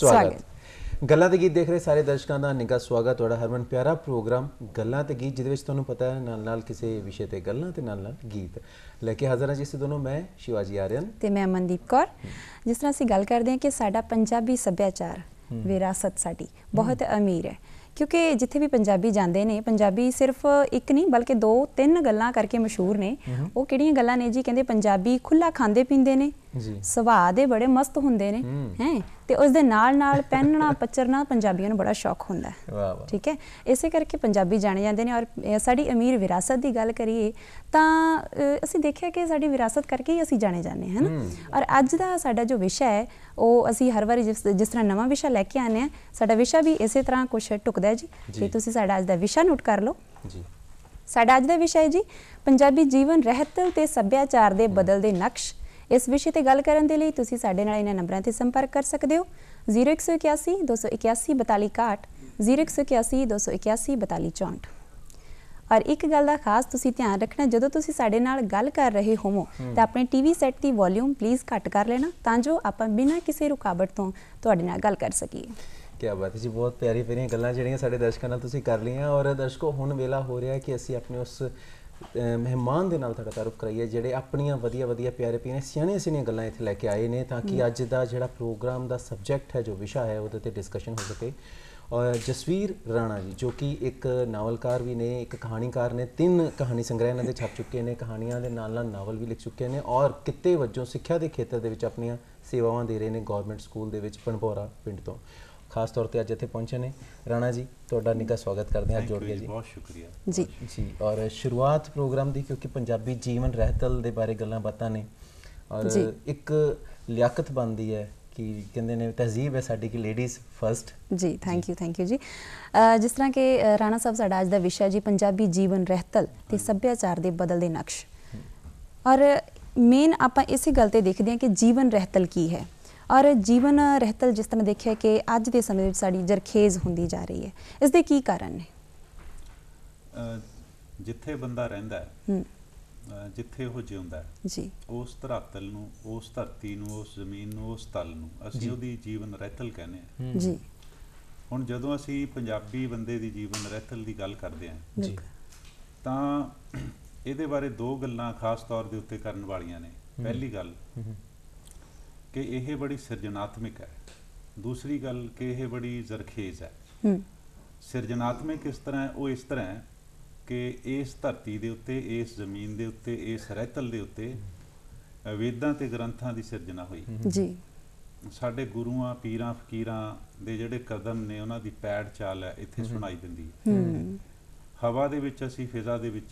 ਸਵਾਗਤ। ਗੱਲਾਂ ਤੇ ਗੀਤ ਦੇਖ ਰਹੇ ਸਾਰੇ ਦਰਸ਼ਕਾਂ ਦਾ ਨਿੱਘਾ ਸਵਾਗਤ ਤੁਹਾਡਾ ਹਰਮਨ ਪਿਆਰਾ ਪ੍ਰੋਗਰਾਮ ਗੱਲਾਂ ਤੇ ਗੀਤ ਜਿਹਦੇ ਵਿੱਚ ਤੁਹਾਨੂੰ ਪਤਾ ਹੈ ਨਾਲ ਨਾਲ ਕਿਸੇ ਵਿਸ਼ੇ ਤੇ ਗੱਲਾਂ ਤੇ ਨਾਲ ਨਾਲ ਗੀਤ ਲੈ ਕੇ ਹਾਜ਼ਰ ਹਾਂ ਜਿਸ ਦੋਨੋਂ ਮੈਂ ਸ਼ਿਵਾਜੀ ਆਰੀਅਨ। ਤੇ ਮੈਂ ਮਨਦੀਪ ਕੌਰ। ਜਿਸ ਤਰ੍ਹਾਂ ਅਸੀਂ ਗੱਲ ਕਰਦੇ ਹਾਂ ਕਿ ਸਾਡਾ ਪੰਜਾਬੀ ਸੱਭਿਆਚਾਰ ਵਿਰਾਸਤ ਸਾਡੀ ਬਹੁਤ ਅਮੀਰ ਹੈ। ਕਿਉਂਕਿ ਜਿੱਥੇ ਵੀ ਪੰਜਾਬੀ ਜਾਂਦੇ ਨੇ ਪੰਜਾਬੀ ਸਿਰਫ ਇੱਕ ਨਹੀਂ ਬਲਕਿ ਦੋ ਤਿੰਨ ਗੱਲਾਂ ਕਰਕੇ ਮਸ਼ਹੂਰ ਨੇ। ਉਹ ਕਿਹੜੀਆਂ ਗੱਲਾਂ ਨੇ ਜੀ? ਕਹਿੰਦੇ ਪੰਜਾਬੀ ਖੁੱਲਾ ਖਾਂਦੇ ਪੀਂਦੇ ਨੇ। ਜੀ। ਸੁਭਾਅ ਦੇ ਬੜੇ ਮਸਤ ਹੁੰਦੇ ਨੇ ਹੈ। ਤੇ ਉਸ ਦੇ ਨਾਲ ਨਾਲ ਪਹਿਨਣਾ ਪਚਰਨਾ ਪੰਜਾਬੀਆਂ ਨੂੰ ਬੜਾ ਸ਼ੌਕ ਹੁੰਦਾ ਹੈ। ਵਾਹ ਵਾਹ। ਠੀਕ ਹੈ? ਇਸੇ ਕਰਕੇ ਪੰਜਾਬੀ ਜਾਣੇ ਜਾਂਦੇ ਨੇ ਔਰ ਸਾਡੀ ਅਮੀਰ ਵਿਰਾਸਤ ਦੀ ਗੱਲ ਕਰੀਏ ਤਾਂ ਅਸੀਂ ਦੇਖਿਆ ਕਿ ਸਾਡੀ ਵਿਰਾਸਤ ਕਰਕੇ ਹੀ ਅਸੀਂ ਜਾਣੇ ਜਾਂਦੇ ਹਾਂ ਨਾ ਔਰ ਅੱਜ ਦਾ ਸਾਡਾ ਜੋ ਵਿਸ਼ਾ ਹੈ ਉਹ ਅਸੀਂ ਹਰ ਵਾਰੀ ਜਿਸ ਤਰ੍ਹਾਂ ਨਵਾਂ ਵਿਸ਼ਾ ਲੈ ਕੇ ਆਨੇ ਆ ਸਾਡਾ ਵਿਸ਼ਾ ਵੀ ਇਸੇ ਤਰ੍ਹਾਂ ਕੁਝ ਟੁਕਦਾ ਹੈ ਜੀ। ਜੀ। ਤੇ ਤੁਸੀਂ ਸਾਡਾ ਅੱਜ ਦਾ ਵਿਸ਼ਾ ਨੋਟ ਕਰ ਲਓ। ਜੀ। ਸਾਡਾ ਅੱਜ ਦਾ ਵਿਸ਼ਾ ਹੈ ਜੀ ਪੰਜਾਬੀ ਜੀਵਨ ਰਹਿਤਲ ਤੇ ਸੱਭਿਆਚਾਰ ਦੇ ਬਦਲਦੇ ਨਕਸ਼ ਇਸ ਵਿਸ਼ੇ ਤੇ ਗੱਲ ਕਰਨ ਦੇ ਲਈ ਤੁਸੀਂ ਸਾਡੇ ਨਾਲ ਇਹਨਾਂ ਨੰਬਰਾਂ ਤੇ ਸੰਪਰਕ ਕਰ ਸਕਦੇ ਹੋ। 0181 281 4261 0181 281 4264 ਔਰ ਇੱਕ ਗੱਲ ਦਾ ਖਾਸ ਤੁਸੀਂ ਧਿਆਨ ਰੱਖਣਾ ਜਦੋਂ ਤੁਸੀਂ ਸਾਡੇ ਨਾਲ ਗੱਲ ਕਰ ਰਹੇ ਹੋਵੋ ਤਾਂ ਆਪਣੇ ਟੀਵੀ ਸੈੱਟ ਦੀ ਵੋਲਿਊਮ ਪਲੀਜ਼ ਘੱਟ ਕਰ ਲੈਣਾ ਤਾਂ ਜੋ ਆਪਾਂ ਬਿਨਾਂ ਕਿਸੇ ਰੁਕਾਵਟ ਤੋਂ ਤੁਹਾਡੇ ਨਾਲ ਗੱਲ ਕਰ ਸਕੀਏ। ਕੀ ਬਾਤ ਹੈ ਜੀ ਬਹੁਤ ਪਿਆਰੀ ਪਿਆਰੀਆਂ ਗੱਲਾਂ ਜਿਹੜੀਆਂ ਸਾਡੇ ਦਰਸ਼ਕਾਂ ਨਾਲ ਤੁਸੀਂ ਕਰ ਲਈਆਂ ਔਰ ਦਰਸ਼ਕੋ ਹੁਣ ਵੇਲਾ ਹੋ ਰਿਹਾ ਕਿ ਅਸੀਂ ਆਪਣੇ ਉਸ ਮਹਿਮਾਨ ਦੇ ਨਾਲ ਤੁਹਾਡਾ ਤਾਰਫ ਕਰਾਈਏ ਜਿਹੜੇ ਆਪਣੀਆਂ ਵਧੀਆ ਵਧੀਆ ਪਿਆਰੇ ਪਿਆਰੇ ਸਿਆਣੀਆਂ ਸਿਆਣੀਆਂ ਗੱਲਾਂ ਇੱਥੇ ਲੈ ਕੇ ਆਏ ਨੇ ਤਾਂ ਕਿ ਅੱਜ ਦਾ ਜਿਹੜਾ ਪ੍ਰੋਗਰਾਮ ਦਾ ਸਬਜੈਕਟ ਹੈ ਜੋ ਵਿਸ਼ਾ ਹੈ ਉਹਦੇ ਤੇ ਡਿਸਕਸ਼ਨ ਹੋ ਸਕੇ। ਔਰ ਜਸਵੀਰ ਰਾਣਾ ਜੀ ਜੋ ਕਿ ਇੱਕ ਨਾਵਲਕਾਰ ਵੀ ਨੇ ਇੱਕ ਕਹਾਣੀਕਾਰ ਨੇ ਤਿੰਨ ਕਹਾਣੀ ਸੰਗ੍ਰਹਿ ਇਹਨਾਂ ਦੇ ਛਪ ਚੁੱਕੇ ਨੇ ਕਹਾਣੀਆਂ ਦੇ ਨਾਲ ਨਾਲ ਨਾਵਲ ਵੀ ਲਿਖ ਚੁੱਕੇ ਨੇ ਔਰ ਕਿੱਤੇ ਵਜੋਂ ਸਿੱਖਿਆ ਦੇ ਖੇਤਰ ਦੇ ਵਿੱਚ ਆਪਣੀਆਂ ਸੇਵਾਵਾਂ ਦੇ ਰਹੇ ਨੇ ਗਵਰਨਮੈਂਟ ਸਕੂਲ ਦੇ ਵਿੱਚ ਪਣਪੋਰਾ ਪਿੰਡ ਤੋਂ। ਖਾਸ ਤੌਰ ਤੇ ਅੱਜ ਇੱਥੇ ਪਹੁੰਚੇ ਨੇ ਰਾਣਾ ਜੀ ਤੁਹਾਡਾ ਨਿੱਘਾ ਸਵਾਗਤ ਕਰਦੇ ਹਾਂ Thank ਜੋੜ you ਕੇ ਜੀ ਜੀ ਬਹੁਤ ਸ਼ੁਕਰੀਆ ਜੀ ਜੀ ਔਰ ਸ਼ੁਰੂਆਤ ਪ੍ਰੋਗਰਾਮ ਦੀ ਕਿਉਂਕਿ ਪੰਜਾਬੀ ਜੀਵਨ ਰਹਿਤਲ ਦੇ ਬਾਰੇ ਗੱਲਾਂ ਬਾਤਾਂ ਨੇ ਔਰ ਜੀ। ਇੱਕ ਲਿਆਕਤ ਬਣਦੀ ਹੈ ਕਿ ਕਹਿੰਦੇ ਨੇ ਤਹਿਜ਼ੀਬ ਹੈ ਸਾਡੀ ਕਿ ਲੇਡੀਜ਼ ਫਰਸਟ ਜੀ ਥੈਂਕ ਯੂ ਥੈਂਕ ਯੂ ਜੀ ਅ, ਜਿਸ ਤਰ੍ਹਾਂ ਕਿ ਅ, ਰਾਣਾ ਸਾਹਿਬ ਸਾਡਾ ਅੱਜ ਦਾ ਵਿਸ਼ਾ ਜੀ ਪੰਜਾਬੀ ਜੀਵਨ ਰਹਿਤਲ ਤੇ ਸੱਭਿਆਚਾਰ ਦੇ ਬਦਲਦੇ ਨਕਸ਼ ਔਰ ਮੇਨ ਆਪਾਂ ਇਸੇ ਗੱਲ ਤੇ ਦੇਖਦੇ ਹਾਂ ਕਿ ਜੀਵਨ ਰਹਿਤਲ ਕੀ ਹੈ ਔਰ ਜੀਵਨ ਰਹਿਤਲ ਜਿਸ ਤਰ੍ਹਾਂ ਦੇਖਿਆ ਕਿ ਅੱਜ ਦੇ ਸਮੇਂ ਵਿੱਚ ਸਾਡੀ ਜਰਖੇਜ਼ ਹੁੰਦੀ ਜਾ ਰਹੀ ਹੈ। ਇਸ ਦੇ ਕੀ ਕਾਰਨ ਨੇ? ਜਿੱਥੇ ਬੰਦਾ ਰਹਿੰਦਾ ਹੈ ਜਿੱਥੇ ਉਹ ਜਿਉਂਦਾ ਹੈ ਜੀ। ਉਸ ਧਰਾਤਲ ਨੂੰ ਉਸ ਧਰਤੀ ਨੂੰ ਉਸ ਜ਼ਮੀਨ ਨੂੰ ਉਸ ਤਲ ਨੂੰ ਅਸੀਂ ਉਹਦੀ ਜੀਵਨ ਰਹਿਤਲ ਕਹਿੰਦੇ ਹਾਂ। ਜੀ। ਹੁਣ ਜਦੋਂ ਅਸੀਂ ਪੰਜਾਬੀ ਬੰਦੇ ਦੀ ਜੀਵਨ ਰਹਿਤਲ ਦੀ ਗੱਲ ਕਰਦੇ ਹਾਂ ਜੀ। ਤਾਂ ਇਹਦੇ ਬਾਰੇ ਦੋ ਗੱਲਾਂ ਖਾਸ ਤੌਰ ਦੇ ਉੱਤੇ ਕਰਨ ਵਾਲੀਆਂ ਨੇ। ਪਹਿਲੀ ਗੱਲ ਕਿ ਇਹ ਬੜੀ ਸਿਰਜਣਾਤਮਕ ਹੈ। ਦੂਸਰੀ ਗੱਲ ਕਿ ਇਹ ਬੜੀ ਜ਼ਰਖੇਜ਼ ਹੈ। ਹੂੰ। ਸਿਰਜਣਾਤਮਕ ਇਸ ਤਰ੍ਹਾਂ ਉਹ ਇਸ ਤਰ੍ਹਾਂ ਹੈ ਕਿ ਇਸ ਧਰਤੀ ਦੇ ਉੱਤੇ ਇਸ ਜ਼ਮੀਨ ਦੇ ਉੱਤੇ ਇਸ ਰਹਿਤਲ ਦੇ ਉੱਤੇ ਵੇਦਾਂ ਤੇ ਗ੍ਰੰਥਾਂ ਦੀ ਸਿਰਜਣਾ ਹੋਈ। ਜੀ। ਸਾਡੇ ਗੁਰੂਆਂ ਪੀਰਾਂ ਫਕੀਰਾਂ ਦੇ ਜਿਹੜੇ ਕਦਮ ਨੇ ਉਹਨਾਂ ਦੀ ਪੈੜ ਚਾਲ ਹੈ ਇੱਥੇ ਸੁਣਾਈ ਦਿੰਦੀ ਹੈ। ਹਵਾ ਦੇ ਵਿੱਚ ਅਸੀਂ ਫਿਜ਼ਾ ਦੇ ਵਿੱਚ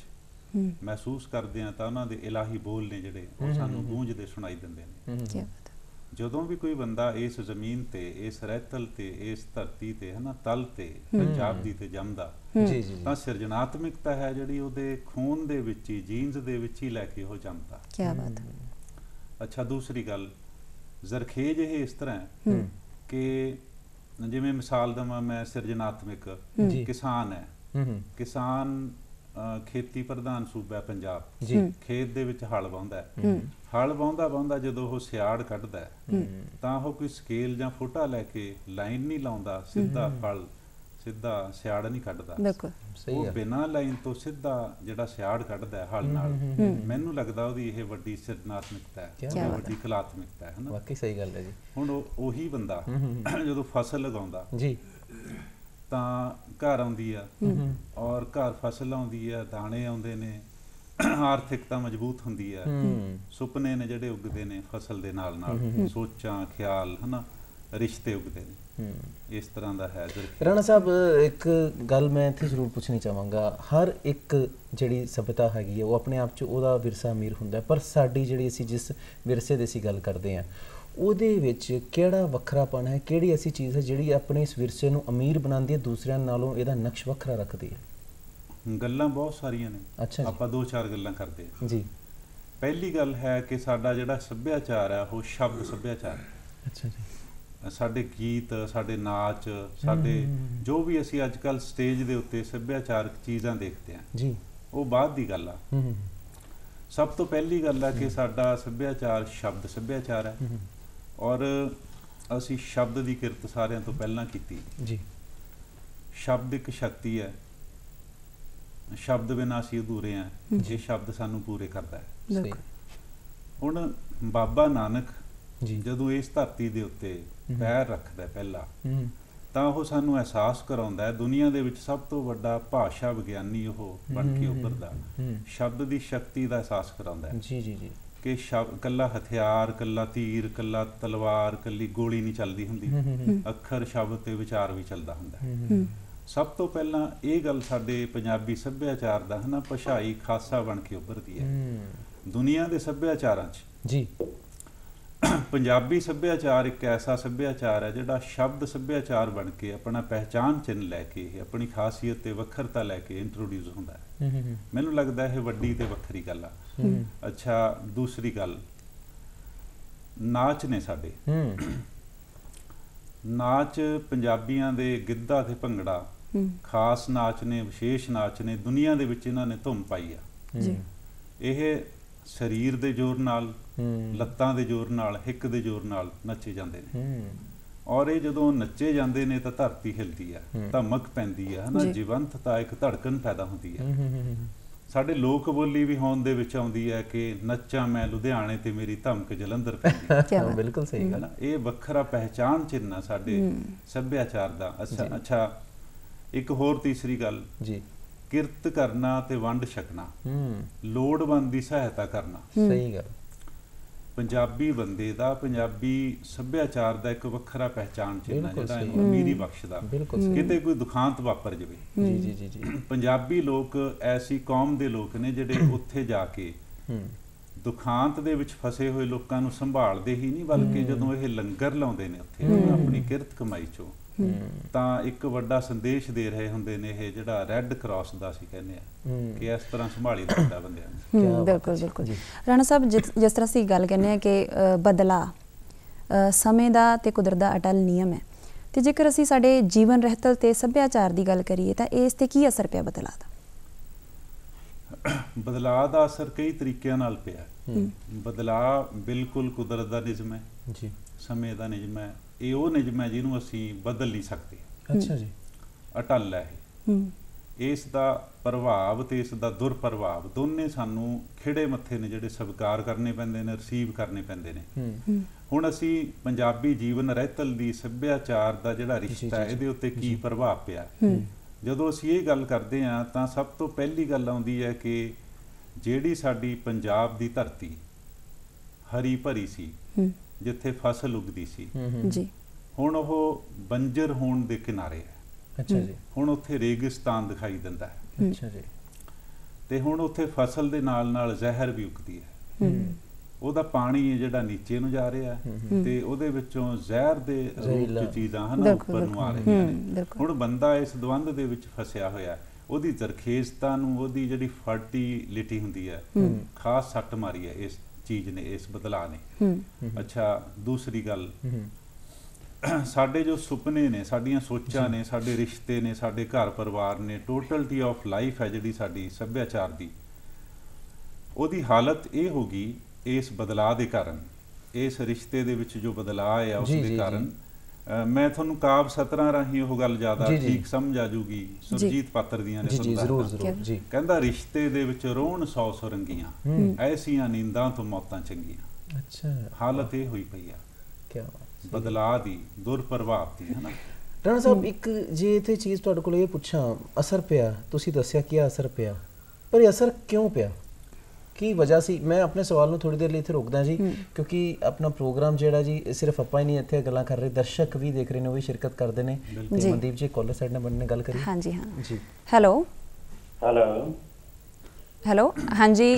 ਮਹਿਸੂਸ ਕਰਦੇ ਹਾਂ ਤਾਂ ਉਹਨਾਂ ਦੇ ਇਲਾਹੀ ਬੋਲ ਨੇ ਜਿਹੜੇ ਉਹ ਸਾਨੂੰ ਗੂੰਜਦੇ ਸੁਣਾਈ ਦਿੰਦੇ ਨੇ। ਕੀ ਬਾਤ ਹੈ। ਜਦੋਂ ਵੀ ਕੋਈ ਬੰਦਾ ਇਸ ਜ਼ਮੀਨ ਤੇ ਇਸ ਰਹਿਤਲ ਤੇ ਇਸ ਧਰਤੀ ਤੇ ਹਨਾ ਤਲ ਤੇ ਪੰਜਾਬ ਦੀ ਤੇ ਜੰਮਦਾ ਜੀ ਜੀ ਤਾਂ ਸਿਰਜਣਾਤਮਕਤਾ ਹੈ ਜਿਹੜੀ ਉਹਦੇ ਖੂਨ ਦੇ ਵਿੱਚ ਹੀ ਜੀਨਸ ਦੇ ਵਿੱਚ ਹੀ ਲੈ ਕੇ ਉਹ ਜੰਮਦਾ। ਕੀ ਬਾਤ ਹੈ। ਅੱਛਾ ਦੂਸਰੀ ਗੱਲ ਜ਼ਰਖੇਜ ਇਹ ਇਸ ਤਰ੍ਹਾਂ ਹੈ ਕਿ ਜਿਵੇਂ ਮਿਸਾਲ ਦਵਾਂ ਮੈਂ ਸਿਰਜਣਾਤਮਕ। ਕਿਸਾਨ ਹੈ। ਕਿਸਾਨ ਖੇਤੀ ਪ੍ਰਧਾਨ ਸੂਬਾ ਹੈ ਪੰਜਾਬ। ਜੀ। ਖੇਤ ਦੇ ਵਿੱਚ ਹਲ ਵਾਹੁੰਦਾ ਹੈ। ਹਲ ਵਾਹੁੰਦਾ ਵਾਹੁੰਦਾ ਜਦੋਂ ਉਹ ਸਿਆੜ ਕੱਢਦਾ ਹੈ ਤਾਂ ਉਹ ਕੋਈ ਸਕੇਲ ਜਾਂ ਫੋਟਾ ਲੈ ਕੇ ਲਾਈਨ ਨਹੀਂ ਲਾਉਂਦਾ ਸਿੱਧਾ ਫਲ ਸਿੱਧਾ ਸਿਆੜ ਨਹੀਂ ਕੱਢਦਾ। ਬਿਲਕੁਲ। ਸਹੀ ਉਹ ਬਿਨਾਂ ਲਾਈਨ ਤੋਂ ਸਿੱਧਾ ਜਿਹੜਾ ਸਿਆੜ ਕੱਢਦਾ ਹੈ ਹਲ ਨਾਲ ਮੈਨੂੰ ਲੱਗਦਾ ਉਹਦੀ ਇਹ ਵੱਡੀ ਸਿਰਜਣਾਤਮਕਤਾ ਹੈ ਇਹ ਵੱਡੀ ਕਲਾਤਮਕਤਾ ਹੈ ਹਨਾ? ਵਾਕਈ ਸਹੀ ਗੱਲ ਹੈ ਜੀ। ਹੁਣ ਉਹ ਉਹੀ ਬੰਦਾ ਜਦੋਂ ਫਸਲ ਲਗਾਉਂਦਾ ਜੀ। ਤਾਂ ਘਰ ਆਉਂਦੀ ਆ। ਔਰ ਘਰ ਫਸਲ ਆਉਂਦੀ ਆ ਦਾਣੇ ਆਉਂਦੇ ਨੇ ਆਰਥਿਕਤਾ ਮਜ਼ਬੂਤ ਹੁੰਦੀ ਆ। ਸੁਪਨੇ ਨੇ ਜਿਹੜੇ ਉੱਗਦੇ ਨੇ ਫਸਲ ਦੇ ਨਾਲ ਨਾਲ। ਸੋਚਾਂ ਖਿਆਲ ਹਨਾ? ਰਿਸ਼ਤੇ ਉੱਗਦੇ ਨੇ। ਇਸ ਤਰ੍ਹਾਂ ਦਾ ਹੈ। ਰਾਣਾ ਸਾਹਿਬ ਇੱਕ ਗੱਲ ਮੈਂ ਇੱਥੇ ਜ਼ਰੂਰ ਪੁੱਛਣੀ ਚਾਹਾਂਗਾ। ਹਰ ਇੱਕ ਜਿਹੜੀ ਸਭਿਅਤਾ ਹੈਗੀ ਹੈ ਉਹ ਆਪਣੇ ਆਪ 'ਚ ਉਹਦਾ ਵਿਰਸਾ ਅਮੀਰ ਹੁੰਦਾ ਪਰ ਸਾਡੀ ਜਿਹੜੀ ਅਸੀਂ ਜਿਸ ਵਿਰਸੇ ਦੀ ਅਸੀਂ ਗੱਲ ਕਰਦੇ ਹਾਂ ਉਹਦੇ ਵਿੱਚ ਕਿਹੜਾ ਵੱਖਰਾਪਣ ਹੈ? ਕਿਹੜੀ ਐਸੀ ਚੀਜ਼ ਹੈ ਜਿਹੜੀ ਆਪਣੇ ਇਸ ਵਿਰਸੇ ਨੂੰ ਅਮੀਰ ਬਣਾਉਂਦੀ ਹੈ ਦੂਸਰਿਆਂ ਨਾਲੋਂ ਇਹਦਾ ਨਕਸ਼ ਵੱਖਰਾ ਰੱਖਦੀ ਹੈ? ਗੱਲਾਂ ਬਹੁਤ ਸਾਰੀਆਂ ਨੇ। ਆਪਾਂ ਦੋ ਚਾਰ ਗੱਲਾਂ ਕਰਦੇ ਹਾਂ। ਜੀ। ਪਹਿਲੀ ਗੱਲ ਹੈ ਕਿ ਸਾਡਾ ਜਿਹੜਾ ਸੱਭਿਆਚਾਰ ਹੈ ਉਹ ਸ਼ਬਦ ਸੱਭਿਆਚਾਰ ਹੈ। ਅੱਛਾ ਜੀ। ਸਾਡੇ ਗੀਤ ਸਾਡੇ ਨਾਚ ਸਾਡੇ ਜੋ ਵੀ ਅਸੀਂ ਅੱਜ ਕੱਲ ਸਟੇਜ ਦੇ ਉੱਤੇ ਸੱਭਿਆਚਾਰਕ ਚੀਜ਼ਾਂ ਦੇਖਦੇ ਹਾਂ ਜੀ। ਉਹ ਬਾਅਦ ਦੀ ਗੱਲ ਆ। ਹੂੰ ਹੂੰ ਸਭ ਤੋਂ ਪਹਿਲੀ ਗੱਲ ਹੈ ਕਿ ਸਾਡਾ ਸੱਭਿਆਚਾਰ ਸ਼ਬਦ ਸੱਭਿਆਚਾਰ ਹੈ ਹੂੰ। ਔਰ ਅਸੀਂ ਸ਼ਬਦ ਦੀ ਕਿਰਤ ਸਾਰਿਆਂ ਤੋਂ ਪਹਿਲਾਂ ਕੀਤੀ। ਜੀ। ਸ਼ਬਦ ਇੱਕ ਸ਼ਕਤੀ ਹੈ। ਸ਼ਬਦ ਬਿਨਾਂ ਅਸੀਂ ਅਧੂਰੇ ਹਾਂ। ਇਹ ਸ਼ਬਦ ਸਾਨੂੰ ਪੂਰੇ ਕਰਦਾ ਹੈ। ਹੁਣ ਬਾਬਾ ਨਾਨਕ ਜੀ। ਜਦੋਂ ਇਸ ਧਰਤੀ ਦੇ ਉੱਤੇ। ਪੈਰ ਰੱਖਦਾ ਪਹਿਲਾ ਹੂੰ। ਤਾਂ ਉਹ ਸਾਨੂੰ ਅਹਿਸਾਸ ਕਰਾਉਂਦਾ ਹੈ ਦੁਨੀਆ ਦੇ ਵਿੱਚ ਸਭ ਤੋਂ ਵੱਡਾ ਭਾਸ਼ਾ ਵਿਗਿਆਨੀ ਉਹ ਬਣ ਕੇ ਉੱਭਰਦਾ। ਸ਼ਬਦ ਦੀ ਸ਼ਕਤੀ ਦਾ ਅਹਿਸਾਸ ਕਰਾਉਂਦਾ ਹੈ। ਜੀ ਜੀ ਜੀ। ਕਿ ਕੱਲਾ ਹਥਿਆਰ ਕੱਲਾ ਤੀਰ ਕੱਲਾ ਤਲਵਾਰ ਕੱਲੀ ਗੋਲੀ ਨਹੀਂ ਚੱਲਦੀ ਹੁੰਦੀ। ਅੱਖਰ ਸ਼ਬਦ ਤੇ ਵਿਚਾਰ ਵੀ ਚੱਲਦਾ ਹੁੰਦਾ। ਸਭ ਤੋਂ ਪਹਿਲਾਂ ਇਹ ਗੱਲ ਸਾਡੇ ਪੰਜਾਬੀ ਸੱਭਿਆਚਾਰ ਦਾ ਹਨਾ ਭਾਸ਼ਾਈ ਖਾਸਾ ਬਣ ਕੇ ਉੱਭਰਦੀ ਹੂੰ। ਦੁਨੀਆ ਦੇ ਸੱਭਿਆਚਾਰਾਂ 'ਚ ਜੀ। ਪੰਜਾਬੀ ਸੱਭਿਆਚਾਰ ਇੱਕ ਐਸਾ ਸੱਭਿਆਚਾਰ ਹੈ ਜਿਹੜਾ ਸ਼ਬਦ ਸੱਭਿਆਚਾਰ ਬਣ ਕੇ ਆਪਣਾ ਪਹਿਚਾਨ ਚਿੰਨ ਲੈ ਕੇ ਆਪਣੀ ਖਾਸੀਅਤ ਤੇ ਵੱਖਰਤਾ ਲੈ ਕੇ ਇੰਟਰੋਡਿਊਸ ਹੁੰਦਾ ਹੈ। ਮੈਨੂੰ ਲੱਗਦਾ ਇਹ ਵੱਡੀ ਤੇ ਵੱਖਰੀ ਗੱਲ ਆ। ਅੱਛਾ ਦੂਸਰੀ ਗੱਲ। ਨਾਚ ਨੇ ਸਾਡੇ। ਨਾਚ ਪੰਜਾਬੀਆਂ ਦੇ ਗਿੱਧਾ ਤੇ ਭੰਗੜਾ ਖਾਸ ਨਾਚ ਨੇ ਵਿਸ਼ੇਸ਼ ਨਾਚ ਨੇ ਦੁਨੀਆ ਦੇ ਵਿੱਚ ਇਹਨਾਂ ਨੇ ਧੁੰਮ ਪਾਈ ਆ। ਜੀ। ਇਹ ਸਰੀਰ ਦੇ ਜ਼ੋਰ ਨਾਲ ਲੱਤਾਂ ਦੇ ਜ਼ੋਰ ਨਾਲ ਹਿੱਕ ਦੇ ਜ਼ੋਰ ਨਾਲ ਨੱਚੇ ਜਾਂਦੇ ਨੇ। ਔਰ ਇਹ ਜਦੋਂ ਨੱਚੇ ਜਾਂਦੇ ਨੇ ਤਾਂ ਧਰਤੀ ਹਿਲਦੀ ਆ। ਧਮਕ ਪੈਂਦੀ ਆ ਹਨਾ। ਜੀਵੰਤਤਾ ਇੱਕ ਧੜਕਨ ਪੈਦਾ ਹੁੰਦੀ ਆ। ਸਾਡੇ ਲੋਕ ਬੋਲੀ ਵੀ ਹੋਣ ਦੇ ਵਿੱਚ ਆਉਂਦੀ ਹੈ ਕਿ ਨੱਚਾਂ ਮੈਂ ਲੁਧਿਆਣੇ ਤੇ ਮੇਰੀ ਧਮਕ ਜਲੰਧਰ ਪੈਂਦੀ ਹੈ। ਬਿਲਕੁਲ ਸਹੀ ਹੈ ਗੱਲ। ਨਾ ਇਹ ਵੱਖਰਾ ਪਹਿਚਾਨ ਚਿੰਨ੍ਹ ਆ ਸਾਡੇ। ਸੱਭਿਆਚਾਰ ਦਾ। ਅੱਛਾ। ਅੱਛਾ ਇੱਕ ਹੋਰ ਤੀਸਰੀ ਗੱਲ। ਜੀ। ਕਿਰਤ ਕਰਨਾ ਤੇ ਵੰਡ ਛਕਣਾ। ਹੂੰ। ਲੋੜਵੰਦ ਦੀ ਸਹਾਇਤਾ ਕਰਨਾ। ਸਹੀ ਗੱਲ। ਪੰਜਾਬੀ ਬੰਦੇ ਦਾ ਪੰਜਾਬੀ ਸੱਭਿਆਚਾਰ ਦਾ ਇੱਕ ਵੱਖਰਾ ਪਹਿਚਾਨ ਬਿਲਕੁਲ ਜਿਹੜਾ। ਇਹਨੂੰ ਅਮੀਰੀ ਬਖਸ਼ਦਾ ਕਿਤੇ ਕੋਈ ਦੁਖਾਂਤ ਵਾਪਰ ਜਾਵੇ। ਜੀ ਜੀ ਜੀ ਜੀ। ਪੰਜਾਬੀ ਲੋਕ ਐਸੀ ਕੌਮ ਦੇ ਲੋਕ ਨੇ ਜਿਹੜੇ ਉੱਥੇ ਜਾ ਕੇ ਹੂੰ। ਦੁਖਾਂਤ ਦੇ ਵਿੱਚ ਫਸੇ ਹੋਏ ਲੋਕਾਂ ਨੂੰ ਸੰਭਾਲਦੇ ਹੀ ਨਹੀਂ ਬਲਕਿ ਜਦੋਂ ਇਹ ਲੰਗਰ ਲਾਉਂਦੇ ਨੇ ਉੱਥੇ ਆਪਣੀ ਕਿਰਤ ਕਮਾਈ ਚੋਂ। ਤਾਂ ਇੱਕ ਵੱਡਾ ਸੰਦੇਸ਼ ਦੇ ਰਹੇ ਹੁੰਦੇ ਨੇ ਇਹ ਜਿਹੜਾ ਰੈੱਡ ਕਰਾਸ ਦਾ ਅਸੀਂ ਕਹਿੰਦੇ ਆ ਕਿ ਇਸ ਤਰ੍ਹਾਂ ਸੰਭਾਲੀ ਦਿੰਦਾ ਬੰਦਿਆਂ ਨੂੰ। ਬਿਲਕੁਲ। ਬਿਲਕੁਲ ਜੀ। ਰਾਣਾ ਸਾਹਿਬ ਜਿਸ ਤਰ੍ਹਾਂ ਅਸੀਂ ਗੱਲ ਕਹਿੰਦੇ ਆ ਕਿ ਬਦਲਾ ਸਮੇਂ ਦਾ ਤੇ ਕੁਦਰਤ ਦਾ ਅਟਲ ਨਿਯਮ ਹੈ। ਤੇ ਜੇਕਰ ਅਸੀਂ ਸਾਡੇ ਜੀਵਨ ਰਹਿਤਲ ਤੇ ਸੱਭਿਆਚਾਰ ਦੀ ਗੱਲ ਕਰੀਏ ਤਾਂ ਇਸ ਤੇ ਕੀ ਅਸਰ ਪਿਆ ਬਦਲਾ ਦਾ? ਬਦਲਾਅ ਦਾ ਅਸਰ ਕਈ ਤਰੀਕਿਆਂ ਨਾਲ ਪਿਆ। ਬਦਲਾਅ ਬਿਲਕੁਲ ਕੁਦਰਤ ਦਾ ਨਿਯਮ ਹੈ। ਜੀ। ਸਮੇਂ ਦਾ ਨਿਯਮ ਹੈ। ਇਹ ਉਹ ਨਿਯਮ ਹੈ ਜਿਹਨੂੰ ਅਸੀਂ ਬਦਲ ਨਹੀਂ ਸਕਦੇ। ਅੱਛਾ ਜੀ। ਅਟਲ ਹੈ ਇਹ। ਹੂੰ। ਇਸ ਦਾ ਪ੍ਰਭਾਵ ਤੇ ਇਸ ਦਾ ਦੁਰਪ੍ਰਭਾਵ ਦੋਨੇ ਸਾਨੂੰ ਖਿੜੇ ਮੱਥੇ ਨੇ ਜਿਹੜੇ ਸਵੀਕਾਰ ਕਰਨੇ ਪੈਂਦੇ ਨੇ ਰਿਸੀਵ ਕਰਨੇ ਪੈਂਦੇ ਨੇ। ਹੁਣ ਅਸੀਂ ਪੰਜਾਬੀ ਜੀਵਨ ਰਹਿਤਲ ਦੀ ਸੱਭਿਆਚਾਰ ਦਾ ਜਿਹੜਾ ਰਿਸ਼ਤਾ ਹੈ ਇਹਦੇ ਉੱਤੇ ਕੀ ਪ੍ਰਭਾਵ ਪਿਆ? ਹੂੰ। ਜਦੋਂ ਅਸੀਂ ਇਹ ਗੱਲ ਕਰਦੇ ਹਾਂ ਤਾਂ ਸਭ ਤੋਂ ਪਹਿਲੀ ਗੱਲ ਆਉਂਦੀ ਹੈ ਕਿ ਜਿਹੜੀ ਸਾਡੀ ਪੰਜਾਬ ਦੀ ਧਰਤੀ ਹਰੀ ਭਰੀ ਸੀ ਜਿੱਥੇ ਫਸਲ ਉਗਦੀ ਸੀ ਜੀ। ਹੁਣ ਉਹ ਬੰਜਰ ਹੋਣ ਦੇ ਕਿਨਾਰੇ ਹੈ। ਅੱਛਾ ਜੀ। ਹੁਣ ਉੱਥੇ ਰੇਗਿਸਤਾਨ ਦਿਖਾਈ ਦਿੰਦਾ ਹੈ। ਅੱਛਾ ਜੀ। ਤੇ ਹੁਣ ਉੱਥੇ ਫਸਲ ਦੇ ਨਾਲ ਨਾਲ ਜ਼ਹਿਰ ਵੀ ਉਗਦੀ ਹੈ। ਹੂੰ। ਉਹਦਾ ਪਾਣੀ ਹੈ ਜਿਹੜਾ ਨੀਚੇ ਨੂੰ ਜਾ ਰਿਹਾ। ਤੇ ਉਹਦੇ ਵਿੱਚੋਂ ਜ਼ਹਿਰ ਦੇ ਰੂਪ। ਚ ਚੀਜ਼ਾਂ ਹਨਾ ਉੱਪਰ ਨੂੰ ਆ। ਰਹੀਆਂ ਨੇ। ਹੁਣ ਬੰਦਾ ਇਸ ਦਵੰਦ ਦੇ ਵਿੱਚ ਫਸਿਆ ਹੋਇਆ ਹੈ। ਉਹਦੀ ਜ਼ਰਖੇਜ਼ਤਾ ਨੂੰ ਉਹਦੀ ਜਿਹੜੀ ਫਰਟੀਲਿਟੀ ਹੁੰਦੀ ਹੈ। ਖਾਸ ਸੱਟ ਮਾਰੀ ਹੈ ਇਸ ਚੀਜ਼ ਨੇ ਇਸ ਬਦਲਾਅ ਨੇ। ਅੱਛਾ ਦੂਸਰੀ ਗੱਲ। ਸਾਡੇ ਜੋ ਸੁਪਨੇ ਨੇ ਸਾਡੀਆਂ ਸੋਚਾਂ ਨੇ ਸਾਡੇ ਰਿਸ਼ਤੇ ਨੇ ਸਾਡੇ ਘਰ ਪਰਿਵਾਰ ਨੇ ਟੋਟਲਟੀ ਆਫ ਲਾਈਫ ਹੈ ਜਿਹੜੀ ਸਾਡੀ ਸੱਭਿਆਚਾਰ ਦੀ ਉਹਦੀ ਹਾਲਤ ਇਹ ਹੋ ਗਈ ਇਸ ਬਦਲਾਅ ਦੇ ਕਾਰਨ ਇਸ ਰਿਸ਼ਤੇ ਦੇ ਵਿੱਚ ਜੋ ਬਦਲਾਅ ਆਇਆ ਉਸ ਦੇ ਕਾਰਨ। ਮੈਂ ਤੁਹਾਨੂੰ ਕਾਵ ਸਤਰਾਂ ਰਾਹੀਂ ਉਹ ਗੱਲ ਜ਼ਿਆਦਾ। ਠੀਕ ਸਮਝ ਆ ਜੂਗੀ। ਸੁਰਜੀਤ ਪਾਤਰ ਦੀਆਂ ਨੇ ਜੀ ਜ਼ਰੂਰ। ਜ਼ਰੂਰ। ਜੀ। ਕਹਿੰਦਾ ਰਿਸ਼ਤੇ ਦੇ ਵਿੱਚ ਰੋਣ ਸੌ ਸੁਰੰਗੀਆਂ। ਐਸੀਆਂ ਨੀਂਦਾਂ ਤੋਂ ਮੌਤਾਂ ਚੰਗੀਆਂ। ਅੱਛਾ। ਹਾਲਤ ਇਹ ਹੋਈ ਪਈ ਆ। ਕੀ ਬਾਤ ਬਦਲਾਅ ਦੀ ਦੁਰਪ੍ਰਭਾਵ ਦੀ ਹੈ ਨਾ? ਰਾਣਾ ਸਾਹਿਬ ਇੱਕ ਜੇ ਇਥੇ ਚੀਜ਼ ਤੁਹਾਡੇ ਕੋਲ ਇਹ ਪੁੱਛਾਂ ਅਸਰ ਪਿਆ। ਤੁਸੀਂ ਦੱਸਿਆ ਕੀ ਅਸਰ ਪਿਆ? ਪਰ ਇਹ ਅਸਰ ਕਿਉਂ ਪਿਆ? ਕੀ ਵਜ੍ਹਾ ਸੀ? ਮੈਂ ਆਪਣੇ ਸਵਾਲ ਨੂੰ ਥੋੜੀ ਦੇਰ ਲਈ ਇੱਥੇ ਰੋਕਦਾ ਜੀ ਕਿਉਂਕਿ ਆਪਣਾ ਪ੍ਰੋਗਰਾਮ ਜਿਹੜਾ ਜੀ ਸਿਰਫ ਆਪਾਂ ਹੀ ਨਹੀਂ ਇੱਥੇ ਗੱਲਾਂ ਕਰ ਰਹੇ ਦਰਸ਼ਕ ਵੀ ਦੇਖ ਰਹੇ ਨੇ ਉਹ ਵੀ ਸ਼ਿਰਕਤ ਕਰਦੇ ਨੇ। ਤੇ ਜੀ। ਮਨਦੀਪ ਜੀ ਕਾਲਰ ਸਾਈਡ ਨਾਲ ਬਣਨੇ ਗੱਲ ਕਰੀ ਹਾਂਜੀ ਹਾਂ। ਜੀ। ਹੈਲੋ। ਹੈਲੋ। ਹੈਲੋ। ਹਾਂਜੀ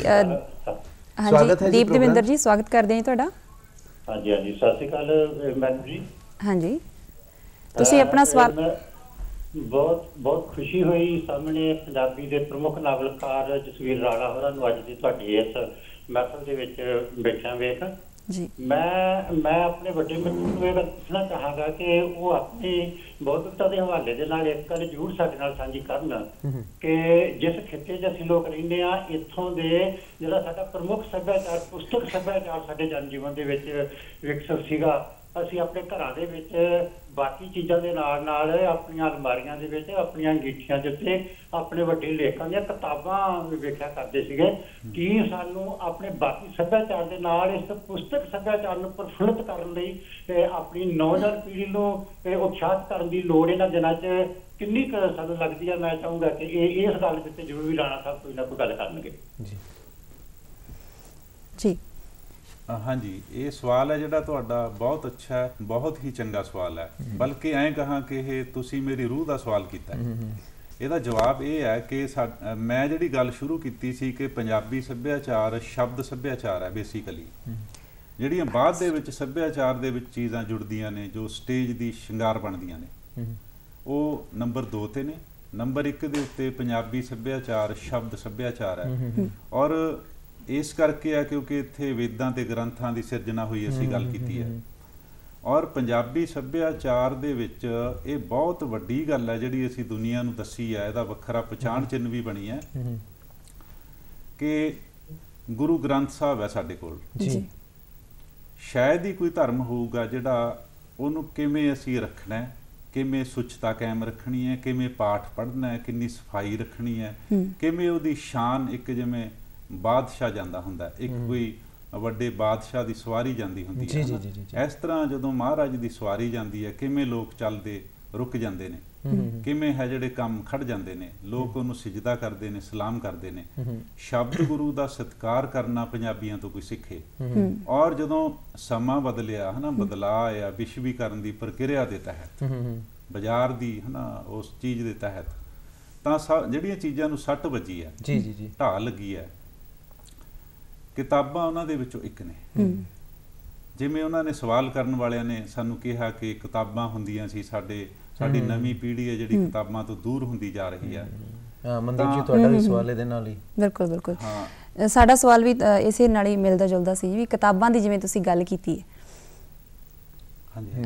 ਹਾਂਜੀ ਜੀ ਦੀਪ। ਦੇਵਿੰਦਰ ਜੀ ਸਵਾਗਤ ਕਰਦੇ ਹਾਂ ਜੀ ਤੁਹਾਡਾ। ਹਾਂਜੀ ਹਾਂਜੀ। ਸਤਿ ਸ਼੍ਰੀ ਅਕਾਲ ਮੈਡਮ ਜੀ। ਹਾਂਜੀ। ਤੁਸੀਂ ਆਪਣਾ ਸਵਾਲ ਬਹੁਤ ਬਹੁਤ ਖੁਸ਼ੀ ਹੋਈ। ਸਾਹਮਣੇ ਪੰਜਾਬੀ ਦੇ ਪ੍ਰਮੁੱਖ ਨਾਵਲਕਾਰ ਜਸਵੀਰ ਰਾਣਾ ਹੋਰਾਂ ਨੂੰ ਅੱਜ ਦੀ ਤੁਹਾਡੀ ਇਸ ਮਹਿਫਲ ਦੇ ਵਿੱਚ ਬੈਠਿਆਂ ਵੇਖ। ਜੀ। ਮੈਂ ਮੈਂ ਆਪਣੇ ਵੱਡੇ ਮਿੱਤਰ ਨੂੰ ਇਹ ਪੁੱਛਣਾ ਚਾਹਾਂਗਾ ਕਿ ਉਹ ਆਪਣੀ ਬੌਧਿਕਤਾ ਦੇ ਹਵਾਲੇ ਦੇ ਨਾਲ ਇੱਕ ਗੱਲ ਜ਼ਰੂਰ ਸਾਡੇ ਨਾਲ ਸਾਂਝੀ ਕਰਨ ਕਿ ਜਿਸ ਖਿੱਤੇ 'ਚ ਅਸੀਂ ਲੋਕ ਰਹਿੰਦੇ ਆ ਇੱਥੋਂ ਦੇ ਜਿਹੜਾ ਸਾਡਾ ਪ੍ਰਮੁੱਖ ਸੱਭਿਆਚਾਰ ਪੁਸਤਕ ਸੱਭਿਆਚਾਰ ਸਾਡੇ ਜਨ ਜੀਵਨ ਦੇ ਵਿੱਚ ਵਿਕਸਿਤ ਸੀਗਾ। ਅਸੀਂ ਆਪਣੇ ਘਰਾਂ ਦੇ ਵਿੱਚ ਬਾਕੀ ਚੀਜ਼ਾਂ ਦੇ ਨਾਲ ਨਾਲ ਆਪਣੀਆਂ ਅਲਮਾਰੀਆਂ ਦੇ ਵਿੱਚ ਆਪਣੀਆਂ ਅੰਗੀਠੀਆਂ ਦੇ ਉੱਤੇ ਆਪਣੇ ਵੱਡੇ ਲੇਖਕਾਂ ਦੀਆਂ ਕਿਤਾਬਾਂ ਵੇਖਿਆ ਕਰਦੇ ਸੀਗੇ। ਕਿ ਸਾਨੂੰ ਆਪਣੇ ਬਾਕੀ ਸੱਭਿਆਚਾਰ ਦੇ ਨਾਲ ਇਸ ਪੁਸਤਕ ਸੱਭਿਆਚਾਰ ਨੂੰ ਪ੍ਰਫੁੱਲਤ ਕਰਨ ਲਈ ਆਪਣੀ ਨੌਜਵਾਨ ਪੀੜ੍ਹੀ ਨੂੰ ਉਤਸ਼ਾਹਿਤ ਕਰਨ ਦੀ ਲੋੜ ਇਹਨਾਂ ਦਿਨਾਂ 'ਚ ਕਿੰਨੀ ਕੁ ਸਾਨੂੰ ਲੱਗਦੀ ਹੈ ਮੈਂ ਚਾਹੂੰਗਾ ਕਿ ਇਹ ਇਸ ਗੱਲ ਦੇ ਉੱਤੇ ਜ਼ਰੂਰ ਵੀ ਰਾਣਾ ਸਾਹਿਬ ਕੋਈ ਨਾ ਕੋਈ ਗੱਲ ਕਰਨਗੇ। ਜੀ। ਜੀ। ਹਾਂਜੀ ਇਹ ਸਵਾਲ ਹੈ ਜਿਹੜਾ ਤੁਹਾਡਾ ਬਹੁਤ ਅੱਛਾ ਹੈ ਬਹੁਤ ਹੀ ਚੰਗਾ ਸਵਾਲ ਹੈ। ਬਲਕਿ ਐਂ ਕਹਾਂ ਕਿ ਇਹ ਤੁਸੀਂ ਮੇਰੀ ਰੂਹ ਦਾ ਸਵਾਲ ਕੀਤਾ ਹੈ। ਇਹਦਾ ਜਵਾਬ ਇਹ ਹੈ ਕਿ ਮੈਂ ਜਿਹੜੀ ਗੱਲ ਸ਼ੁਰੂ ਕੀਤੀ ਸੀ ਕਿ ਪੰਜਾਬੀ ਸੱਭਿਆਚਾਰ ਸ਼ਬਦ ਸੱਭਿਆਚਾਰ ਹੈ ਬੇਸਿਕਲੀ ਜਿਹੜੀਆਂ ਬਾਅਦ ਦੇ ਵਿੱਚ ਸੱਭਿਆਚਾਰ ਦੇ ਵਿੱਚ ਚੀਜ਼ਾਂ ਜੁੜਦੀਆਂ ਨੇ ਜੋ ਸਟੇਜ ਦੀ ਸ਼ਿੰਗਾਰ ਬਣਦੀਆਂ ਨੇ ਉਹ ਨੰਬਰ 2 ਤੇ ਨੇ। ਨੰਬਰ 1 ਦੇ ਉੱਤੇ ਪੰਜਾਬੀ ਸੱਭਿਆਚਾਰ ਸ਼ਬਦ ਸੱਭਿਆਚਾਰ ਹੈ। ਔਰ ਇਸ ਕਰਕੇ ਆ ਕਿਉਂਕਿ ਇੱਥੇ ਵੇਦਾਂ ਤੇ ਗ੍ਰੰਥਾਂ ਦੀ ਸਿਰਜਣਾ ਹੋਈ ਅਸੀਂ ਗੱਲ ਕੀਤੀ ਹੈ ਔਰ ਪੰਜਾਬੀ ਸੱਭਿਆਚਾਰ ਦੇ ਵਿੱਚ ਇਹ ਬਹੁਤ ਵੱਡੀ ਗੱਲ ਹੈ ਜਿਹੜੀ ਅਸੀਂ ਦੁਨੀਆ ਨੂੰ ਦੱਸੀ ਹੈ ਇਹਦਾ ਵੱਖਰਾ ਪਛਾਣ ਚਿੰਨ੍ਹ ਵੀ ਬਣੀ ਹੈ ਕਿ ਗੁਰੂ ਗ੍ਰੰਥ ਸਾਹਿਬ ਹੈ ਸਾਡੇ ਕੋਲ। ਜੀ। ਸ਼ਾਇਦ ਹੀ ਕੋਈ ਧਰਮ ਹੋਊਗਾ ਜਿਹੜਾ ਉਹਨੂੰ ਕਿਵੇਂ ਅਸੀਂ ਰੱਖਣਾ ਹੈ ਕਿਵੇਂ ਸੁੱਚਤਾ ਕਾਇਮ ਰੱਖਣੀ ਹੈ ਕਿਵੇਂ ਪਾਠ ਪੜ੍ਹਨਾ ਹੈ ਕਿੰਨੀ ਸਫ਼ਾਈ ਰੱਖਣੀ ਹੈ। ਕਿਵੇਂ ਉਹਦੀ ਸ਼ਾਨ ਇੱਕ ਜਿਵੇਂ ਬਾਦਸ਼ਾਹ ਜਾਂਦਾ ਹੁੰਦਾ। ਇੱਕ ਕੋਈ ਵੱਡੇ ਬਾਦਸ਼ਾਹ ਦੀ ਸਵਾਰੀ ਜਾਂਦੀ ਹੁੰਦੀ ਹੈ ਜੀ। ਜੀ, ਜੀ। ਇਸ ਤਰ੍ਹਾਂ ਜਦੋਂ ਮਹਾਰਾਜ ਦੀ ਸਵਾਰੀ ਜਾਂਦੀ ਹੈ ਕਿਵੇਂ ਲੋਕ ਚੱਲਦੇ ਰੁਕ ਜਾਂਦੇ ਨੇ? ਕਿਵੇਂ ਹੈ ਜਿਹੜੇ ਕੰਮ ਖੜ ਜਾਂਦੇ ਨੇ? ਲੋਕ ਉਹਨੂੰ ਸਿਜਦਾ ਕਰਦੇ ਨੇ ਸਲਾਮ ਕਰਦੇ ਨੇ। ਸ਼ਬਦ ਗੁਰੂ ਦਾ ਸਤਿਕਾਰ ਕਰਨਾ ਪੰਜਾਬੀਆਂ ਤੋਂ ਕੋਈ ਸਿੱਖੇ। ਔਰ ਜਦੋਂ ਸਮਾਂ ਬਦਲਿਆ ਹਨਾ ਬਦਲਾ ਆਇਆ ਵਿਸ਼ਵੀਕਰਨ ਦੀ ਪ੍ਰਕਿਰਿਆ ਦੇ ਤਹਿਤ ਬਾਜ਼ਾਰ ਦੀ ਹਨਾ ਉਸ ਚੀਜ਼ ਦੇ ਤਹਿਤ ਤਾਂ ਜਿਹੜੀਆਂ ਚੀਜ਼ਾਂ ਨੂੰ ਸੱਟ ਵੱਜੀ ਹੈ ਜੀ ਜੀ ਜੀ। ਢਾਹ ਲੱਗੀ ਹੈ ਕਿਤਾਬਾਂ ਉਹਨਾਂ ਦੇ ਵਿੱਚੋਂ ਇੱਕ ਨੇ। ਜਿਵੇਂ ਉਹਨਾਂ ਨੇ ਸਵਾਲ ਕਰਨ ਵਾਲਿਆਂ ਨੇ ਸਾਨੂੰ ਕਿਹਾ ਕਿ ਕਿਤਾਬਾਂ ਹੁੰਦੀਆਂ ਸੀ ਸਾਡੇ ਸਾਡੀ ਨਵੀਂ ਪੀੜ੍ਹੀ ਹੈ ਜਿਹੜੀ ਕਿਤਾਬਾਂ ਤੋਂ ਦੂਰ ਹੁੰਦੀ ਜਾ ਰਹੀ ਹੈ। ਹਾਂ। ਮਨਦੀਪ ਜੀ ਤੁਹਾਡਾ ਵੀ ਸਵਾਲ ਇਹਦੇ ਨਾਲ ਹੀ। ਬਿਲਕੁਲ ਬਿਲਕੁਲ। ਹਾਂ। ਸਾਡਾ ਸਵਾਲ ਵੀ ਇਸੇ ਨਾਲ ਹੀ ਮਿਲਦਾ ਜੁਲਦਾ ਸੀ ਵੀ ਕਿਤਾਬਾਂ ਦੀ ਜਿਵੇਂ ਤੁਸੀਂ ਗੱਲ ਕੀਤੀ ਹੈ।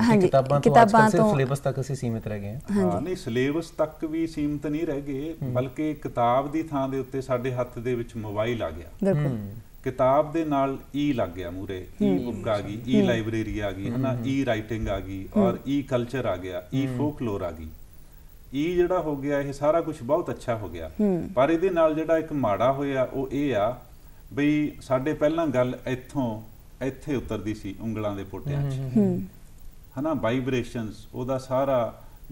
ਹਾਂਜੀ। ਕਿਤਾਬਾਂ ਤੋਂ ਕਿਤਾਬਾਂ ਤੋਂ- ਸਿਲੇਬਸ ਤੱਕ ਅਸੀਂ ਸੀਮਿਤ ਰਹਿ ਗਏ ਹਾਂ। ਹਾਂ ਨਹੀਂ ਸਿਲੇਬਸ ਤੱਕ ਵੀ ਸੀਮਤ ਨਹੀਂ ਰਹਿ ਗਏ ਬਲਕਿ ਕਿਤਾਬ ਦੀ ਥਾਂ ਦੇ ਉੱਤੇ ਸਾਡੇ ਹੱਥ ਦੇ ਵਿੱਚ ਮੋਬਾਈਲ ਆ ਗਿਆ। ਬਿਲਕੁਲ। ਕਿਤਾਬ ਦੇ ਨਾਲ ਈ ਲੱਗ ਗਿਆ ਮੂਰੇ ਈ ਬੁੱਕ ਆ ਗਈ ਈ ਲਾਇਬ੍ਰੇਰੀ ਆ ਗਈ ਹਨਾ? ਈ ਰਾਈਟਿੰਗ ਆ ਗਈ ਔਰ ਈ ਕਲਚਰ ਆ ਗਿਆ ਈ ਫੋਕਲੋਰ ਆ ਗਈ। ਈ ਜਿਹੜਾ ਹੋ ਗਿਆ ਇਹ ਸਾਰਾ ਕੁਝ ਬਹੁਤ ਅੱਛਾ ਹੋ ਗਿਆ। ਪਰ ਇਹਦੇ ਨਾਲ ਜਿਹੜਾ ਇੱਕ ਮਾੜਾ ਹੋਇਆ ਉਹ ਇਹ ਆ ਬਈ ਸਾਡੇ ਪਹਿਲਾਂ ਗੱਲ ਇੱਥੋਂ ਇੱਥੇ ਉਤਰਦੀ ਸੀ ਉਂਗਲਾਂ ਦੇ ਪੋਟਿਆਂ 'ਚ। ਹਨਾ? ਵਾਈਬ੍ਰੇਸ਼ਨਸ ਉਹਦਾ ਸਾਰਾ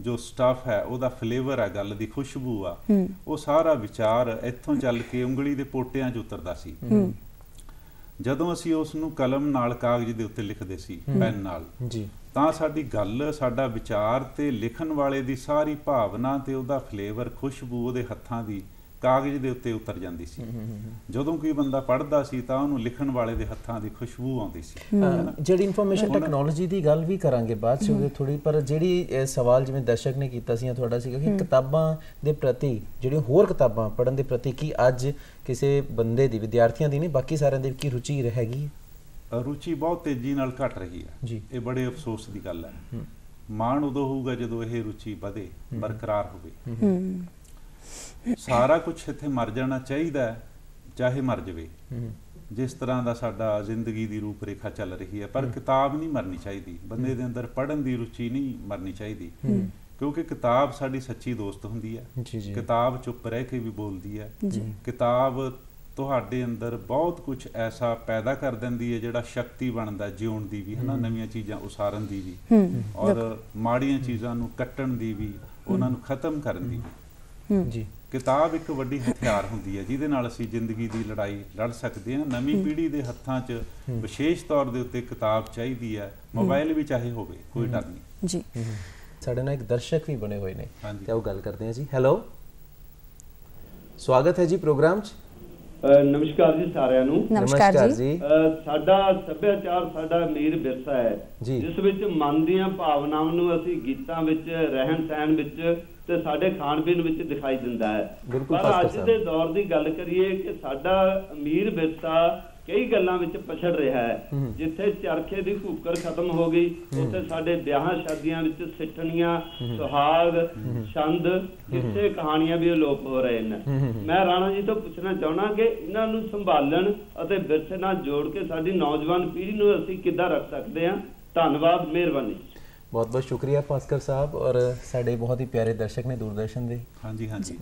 ਜੋ ਸਟਫ ਹੈ ਉਹਦਾ ਫਲੇਵਰ ਹੈ ਗੱਲ ਦੀ ਖੁਸ਼ਬੂ ਆ ਉਹ ਸਾਰਾ ਵਿਚਾਰ ਇੱਥੋਂ ਚੱਲ ਕੇ ਉਂਗਲੀ ਦੇ ਪੋਟਿਆਂ 'ਚ ਉਤਰਦਾ ਸੀ। ਜਦੋਂ ਅਸੀਂ ਉਸ ਨੂੰ ਕਲਮ ਨਾਲ ਕਾਗਜ਼ ਦੇ ਉੱਤੇ ਲਿਖਦੇ ਸੀ ਪੈਨ ਨਾਲ ਜੀ। ਤਾਂ ਸਾਡੀ ਗੱਲ ਸਾਡਾ ਵਿਚਾਰ ਤੇ ਲਿਖਣ ਵਾਲੇ ਦੀ ਸਾਰੀ ਭਾਵਨਾ ਤੇ ਉਹਦਾ ਫਲੇਵਰ ਖੁਸ਼ਬੂ ਉਹਦੇ ਹੱਥਾਂ ਦੀ ਕਾਗਜ਼ ਦੇ ਉੱਤੇ ਉਤਰ ਜਾਂਦੀ ਸੀ। ਜਦੋਂ ਕੋਈ ਬੰਦਾ ਪੜ੍ਹਦਾ ਸੀ ਤਾਂ ਉਹਨੂੰ ਲਿਖਣ ਵਾਲੇ ਦੇ ਹੱਥਾਂ ਦੀ ਖੁਸ਼ਬੂ ਆਉਂਦੀ ਸੀ। ਜਿਹੜੀ ਇਨਫੋਰਮੇਸ਼ਨ ਟੈਕਨੋਲੋਜੀ ਦੀ ਗੱਲ ਵੀ ਕਰਾਂਗੇ ਬਾਅਦ ਚ ਥੋੜੀ ਪਰ ਜਿਹੜੀ ਇਹ ਸਵਾਲ ਜਿਵੇਂ ਦਰਸ਼ਕ ਨੇ ਕੀਤਾ ਸੀ ਜਾਂ ਤੁਹਾਡਾ ਸੀਗਾ ਕਿ ਕਿਤਾਬਾਂ ਦੇ ਪ੍ਰਤੀ ਜਿਹੜੀਆਂ ਹੋਰ ਕਿਤਾਬਾਂ ਪੜ੍ਹਨ ਦੇ ਪ੍ਰਤੀ ਕੀ ਅੱਜ ਕਿਸੇ ਬੰਦੇ ਦੀ ਵਿਦਿਆਰਥੀਆਂ ਦੀ ਨਹੀਂ ਬਾਕੀ ਸਾਰਿਆਂ ਦੀ ਕੀ ਰੁਚੀ ਹੈਗੀ ਹੈ? ਰੁਚੀ ਬਹੁਤ ਤੇਜ਼ੀ ਨਾਲ ਘਟ ਰਹੀ ਹੈ। ਇਹ ਬੜੇ ਅਫਸੋਸ ਦੀ ਗੱਲ ਹੈ। ਮਾਣ ਉਦੋਂ ਹੋਊਗਾ ਜਦੋਂ ਇਹ ਰੁਚੀ ਵਧੇ ਬਰਕਰਾਰ ਹੋਵੇ। ਸਾਰਾ ਕੁਝ ਇੱਥੇ ਮਰ ਜਾਣਾ ਚਾਹੀਦਾ ਹੈ, ਚਾਹੇ ਮਰ ਜਵੇ। ਜਿਸ ਤਰ੍ਹਾਂ ਦਾ ਸਾਡਾ ਜ਼ਿੰਦਗੀ ਦੀ ਰੂਪਰੇਖਾ ਚੱਲ ਰਹੀ ਹੈ ਪਰ ਕਿਤਾਬ ਨਹੀਂ ਮਰਨੀ ਚਾਹੀਦੀ। ਬੰਦੇ ਦੇ ਅੰਦਰ ਪੜ੍ਹਨ ਦੀ ਰੁਚੀ ਨਹੀਂ ਮਰਨੀ ਚਾਹੀਦੀ। ਕਿਉਂਕਿ ਕਿਤਾਬ ਸਾਡੀ ਸੱਚੀ ਦੋਸਤ ਹੁੰਦੀ ਹੈ। ਜੀ ਜੀ। ਕਿਤਾਬ ਚੁੱਪ ਰਹਿ ਕੇ ਵੀ ਬੋਲਦੀ ਹੈ। ਜੀ। ਕਿਤਾਬ ਤੁਹਾਡੇ ਅੰਦਰ ਬਹੁਤ ਕੁਝ ਐਸਾ ਪੈਦਾ ਕਰ ਦਿੰਦੀ ਹੈ ਜਿਹੜਾ ਸ਼ਕਤੀ ਬਣਦਾ ਜਿਉਣ ਦੀ ਵੀ ਹਨਾ ਨਵੀਆਂ ਚੀਜ਼ਾਂ ਉਸਾਰਨ ਦੀ ਵੀ ਔਰ ਮਾੜੀਆਂ ਚੀਜ਼ਾਂ ਨੂੰ ਕੱਟਣ ਦੀ ਵੀ ਉਹਨਾਂ ਨੂੰ ਖਤਮ ਕਰਨ ਦੀ ਵੀ। ਜੀ। ਕਿਤਾਬ ਇੱਕ ਵੱਡੀ ਹਥਿਆਰ ਹੁੰਦੀ ਹੈ ਜਿਹਦੇ ਨਾਲ ਅਸੀਂ ਜ਼ਿੰਦਗੀ ਦੀ ਲੜਾਈ ਲੜ ਸਕਦੇ ਹਾਂ। ਨਵੀਂ ਪੀੜ੍ਹੀ ਦੇ ਹੱਥਾਂ 'ਚ ਵਿਸ਼ੇਸ਼ ਤੌਰ ਦੇ ਉੱਤੇ ਕਿਤਾਬ ਚਾਹੀਦੀ ਹੈ। ਮੋਬਾਈਲ ਵੀ ਚਾਹੇ ਹੋਵੇ ਕੋਈ ਡਰ ਨਹੀਂ। ਜੀ। ਸਾਡੇ ਨਾਲ ਇੱਕ ਦਰਸ਼ਕ ਵੀ ਬਣੇ ਹੋਏ ਨੇ। ਤੇ ਉਹ ਗੱਲ ਕਰਦੇ ਹਾਂ ਜੀ। ਹੈਲੋ ਸਵਾਗਤ ਹੈ ਜੀ ਪ੍ਰੋਗਰਾਮ 'ਚ। ਨਮਸਕਾਰ ਜੀ ਸਾਰਿਆਂ ਨੂੰ। ਨਮਸਕਾਰ ਜੀ। ਸਾਡਾ ਸੱਭਿਆਚਾਰ ਸਾਡਾ ਅਮੀਰ ਵਿਰਸਾ ਹੈ। ਜਿਸ ਵਿੱਚ ਮਨ ਦੀਆਂ ਭਾਵਨਾਵਾਂ ਨੂੰ ਅਸੀਂ ਗੀਤਾਂ ਵਿੱਚ ਰਹਿਣ ਸਹਿਣ ਵਿੱਚ ਤੇ ਸਾਡੇ ਖਾਣ ਪੀਣ ਵਿੱਚ ਦਿਖਾਈ ਦਿੰਦਾ ਹੈ। ਬਿਲਕੁਲ ਪਰ ਅੱਜ। ਦੇ ਦੌਰ ਦੀ ਗੱਲ ਕਰੀਏ ਕਿ ਸਾਡਾ ਅਮੀਰ ਵਿਰਸਾ ਕਈ ਗੱਲਾਂ ਵਿੱਚ ਪਛੜ ਰਿਹਾ ਹੈ। ਜਿੱਥੇ ਚਰਖੇ ਦੀ ਫੂਕਰ ਖਤਮ ਹੋ ਗਈ ਉੱਥੇ ਸਾਡੇ ਵਿਆਹਾਂ ਸ਼ਾਦੀਆਂ ਵਿੱਚ ਸਿੱਠਣੀਆਂ ਸੁਹਾਗ ਛੰਦ ਕਿਸੇ ਕਹਾਣੀਆਂ ਵੀ ਅਲੋਪ ਹੋ ਰਹੇ ਨੇ। ਮੈਂ ਰਾਣਾ ਜੀ ਤੋਂ ਪੁੱਛਣਾ ਚਾਹਣਾ ਕਿ ਇਹਨਾਂ ਨੂੰ ਸੰਭਾਲਣ ਅਤੇ ਵਿਰਸੇ ਨਾਲ ਜੋੜ ਕੇ ਸਾਡੀ ਨੌਜਵਾਨ ਪੀੜ੍ਹੀ ਨੂੰ ਅਸੀਂ ਕਿੱਦਾਂ ਰੱਖ ਸਕਦੇ ਹਾਂ? ਧੰਨਵਾਦ ਮਿਹਰਬਾਨੀ। ਬਹੁਤ ਬਹੁਤ ਸ਼ੁਕਰੀਆ ਭਾਸਕਰ ਸਾਹਿਬ ਔਰ ਸਾਡੇ ਬਹੁਤ ਹੀ ਪਿਆਰੇ ਦਰਸ਼ਕ ਨੇ ਦੂਰਦਰਸ਼ਨ ਦੇ। ਹਾਂਜੀ ਹਾਂਜੀ।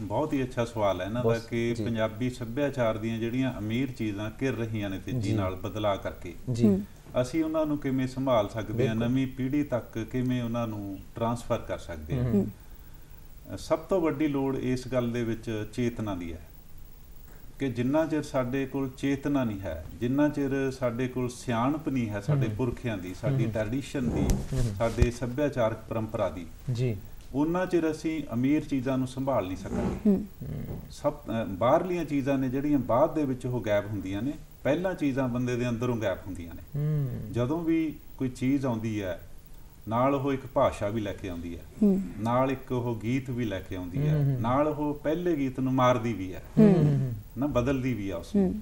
ਬਹੁਤ ਹੀ ਅੱਛਾ ਸਵਾਲ ਹੈ ਇਹਨਾਂ ਦਾ ਕਿ। ਪੰਜਾਬੀ ਸੱਭਿਆਚਾਰ ਦੀਆਂ ਜਿਹੜੀਆਂ ਅਮੀਰ ਚੀਜ਼ਾਂ ਘਿਰ ਰਹੀਆਂ ਨੇ ਤੇਜ਼ੀ ਨਾਲ ਬਦਲਾ ਕਰਕੇ। ਜੀ। ਅਸੀਂ ਉਹਨਾਂ ਨੂੰ ਕਿਵੇਂ ਸੰਭਾਲ ਸਕਦੇ ਹਾਂ ਨਵੀਂ ਪੀੜ੍ਹੀ ਤੱਕ ਕਿਵੇਂ ਉਹਨਾਂ ਨੂੰ ਟਰਾਂਸਫਰ ਕਰ ਸਕਦੇ ਹਾਂ। ਸਭ ਤੋਂ ਵੱਡੀ ਲੋੜ ਇਸ ਗੱਲ ਦੇ ਵਿੱਚ ਚੇਤਨਾ ਦੀ ਹੈ। ਕਿ ਜਿੰਨਾ ਚਿਰ ਸਾਡੇ ਕੋਲ ਚੇਤਨਾ ਨਹੀਂ ਹੈ ਜਿੰਨਾ ਚਿਰ ਸਾਡੇ ਕੋਲ ਸਿਆਣਪ ਨਹੀਂ ਹੈ ਸਾਡੇ ਪੁਰਖਿਆਂ ਦੀ ਸਾਡੀ ਟ੍ਰੈਡੀਸ਼ਨ ਦੀ ਸਾਡੇ ਸੱਭਿਆਚਾਰਕ ਪਰੰਪਰਾ ਦੀ ਜੀ। ਉਹਨਾਂ ਚਿਰ ਅਸੀਂ ਅਮੀਰ ਚੀਜ਼ਾਂ ਨੂੰ ਸੰਭਾਲ ਨਹੀਂ ਸਕਾਂਗੇ। ਸਭ ਬਾਹਰਲੀਆਂ ਚੀਜ਼ਾਂ ਨੇ ਜਿਹੜੀਆਂ ਬਾਅਦ ਦੇ ਵਿੱਚ ਉਹ ਗਾਇਬ ਹੁੰਦੀਆਂ ਨੇ ਪਹਿਲਾਂ ਚੀਜ਼ਾਂ ਬੰਦੇ ਦੇ ਅੰਦਰੋਂ ਗਾਇਬ ਹੁੰਦੀਆਂ ਨੇ। ਜਦੋਂ ਵੀ ਕੋਈ ਚੀਜ਼ ਆਉਂਦੀ ਹੈ ਨਾਲ ਉਹ ਇੱਕ ਭਾਸ਼ਾ ਵੀ ਲੈ ਕੇ ਆਉਂਦੀ ਹੈ। ਨਾਲ ਇੱਕ ਉਹ ਗੀਤ ਵੀ ਲੈ ਕੇ ਆਉਂਦੀ ਹੈ। ਨਾਲ ਉਹ ਪਹਿਲੇ ਗੀਤ ਨੂੰ ਮਾਰਦੀ ਵੀ ਹੈ। ਨਾ ਬਦਲਦੀ ਵੀ ਹੈ ਉਸ ਨੂੰ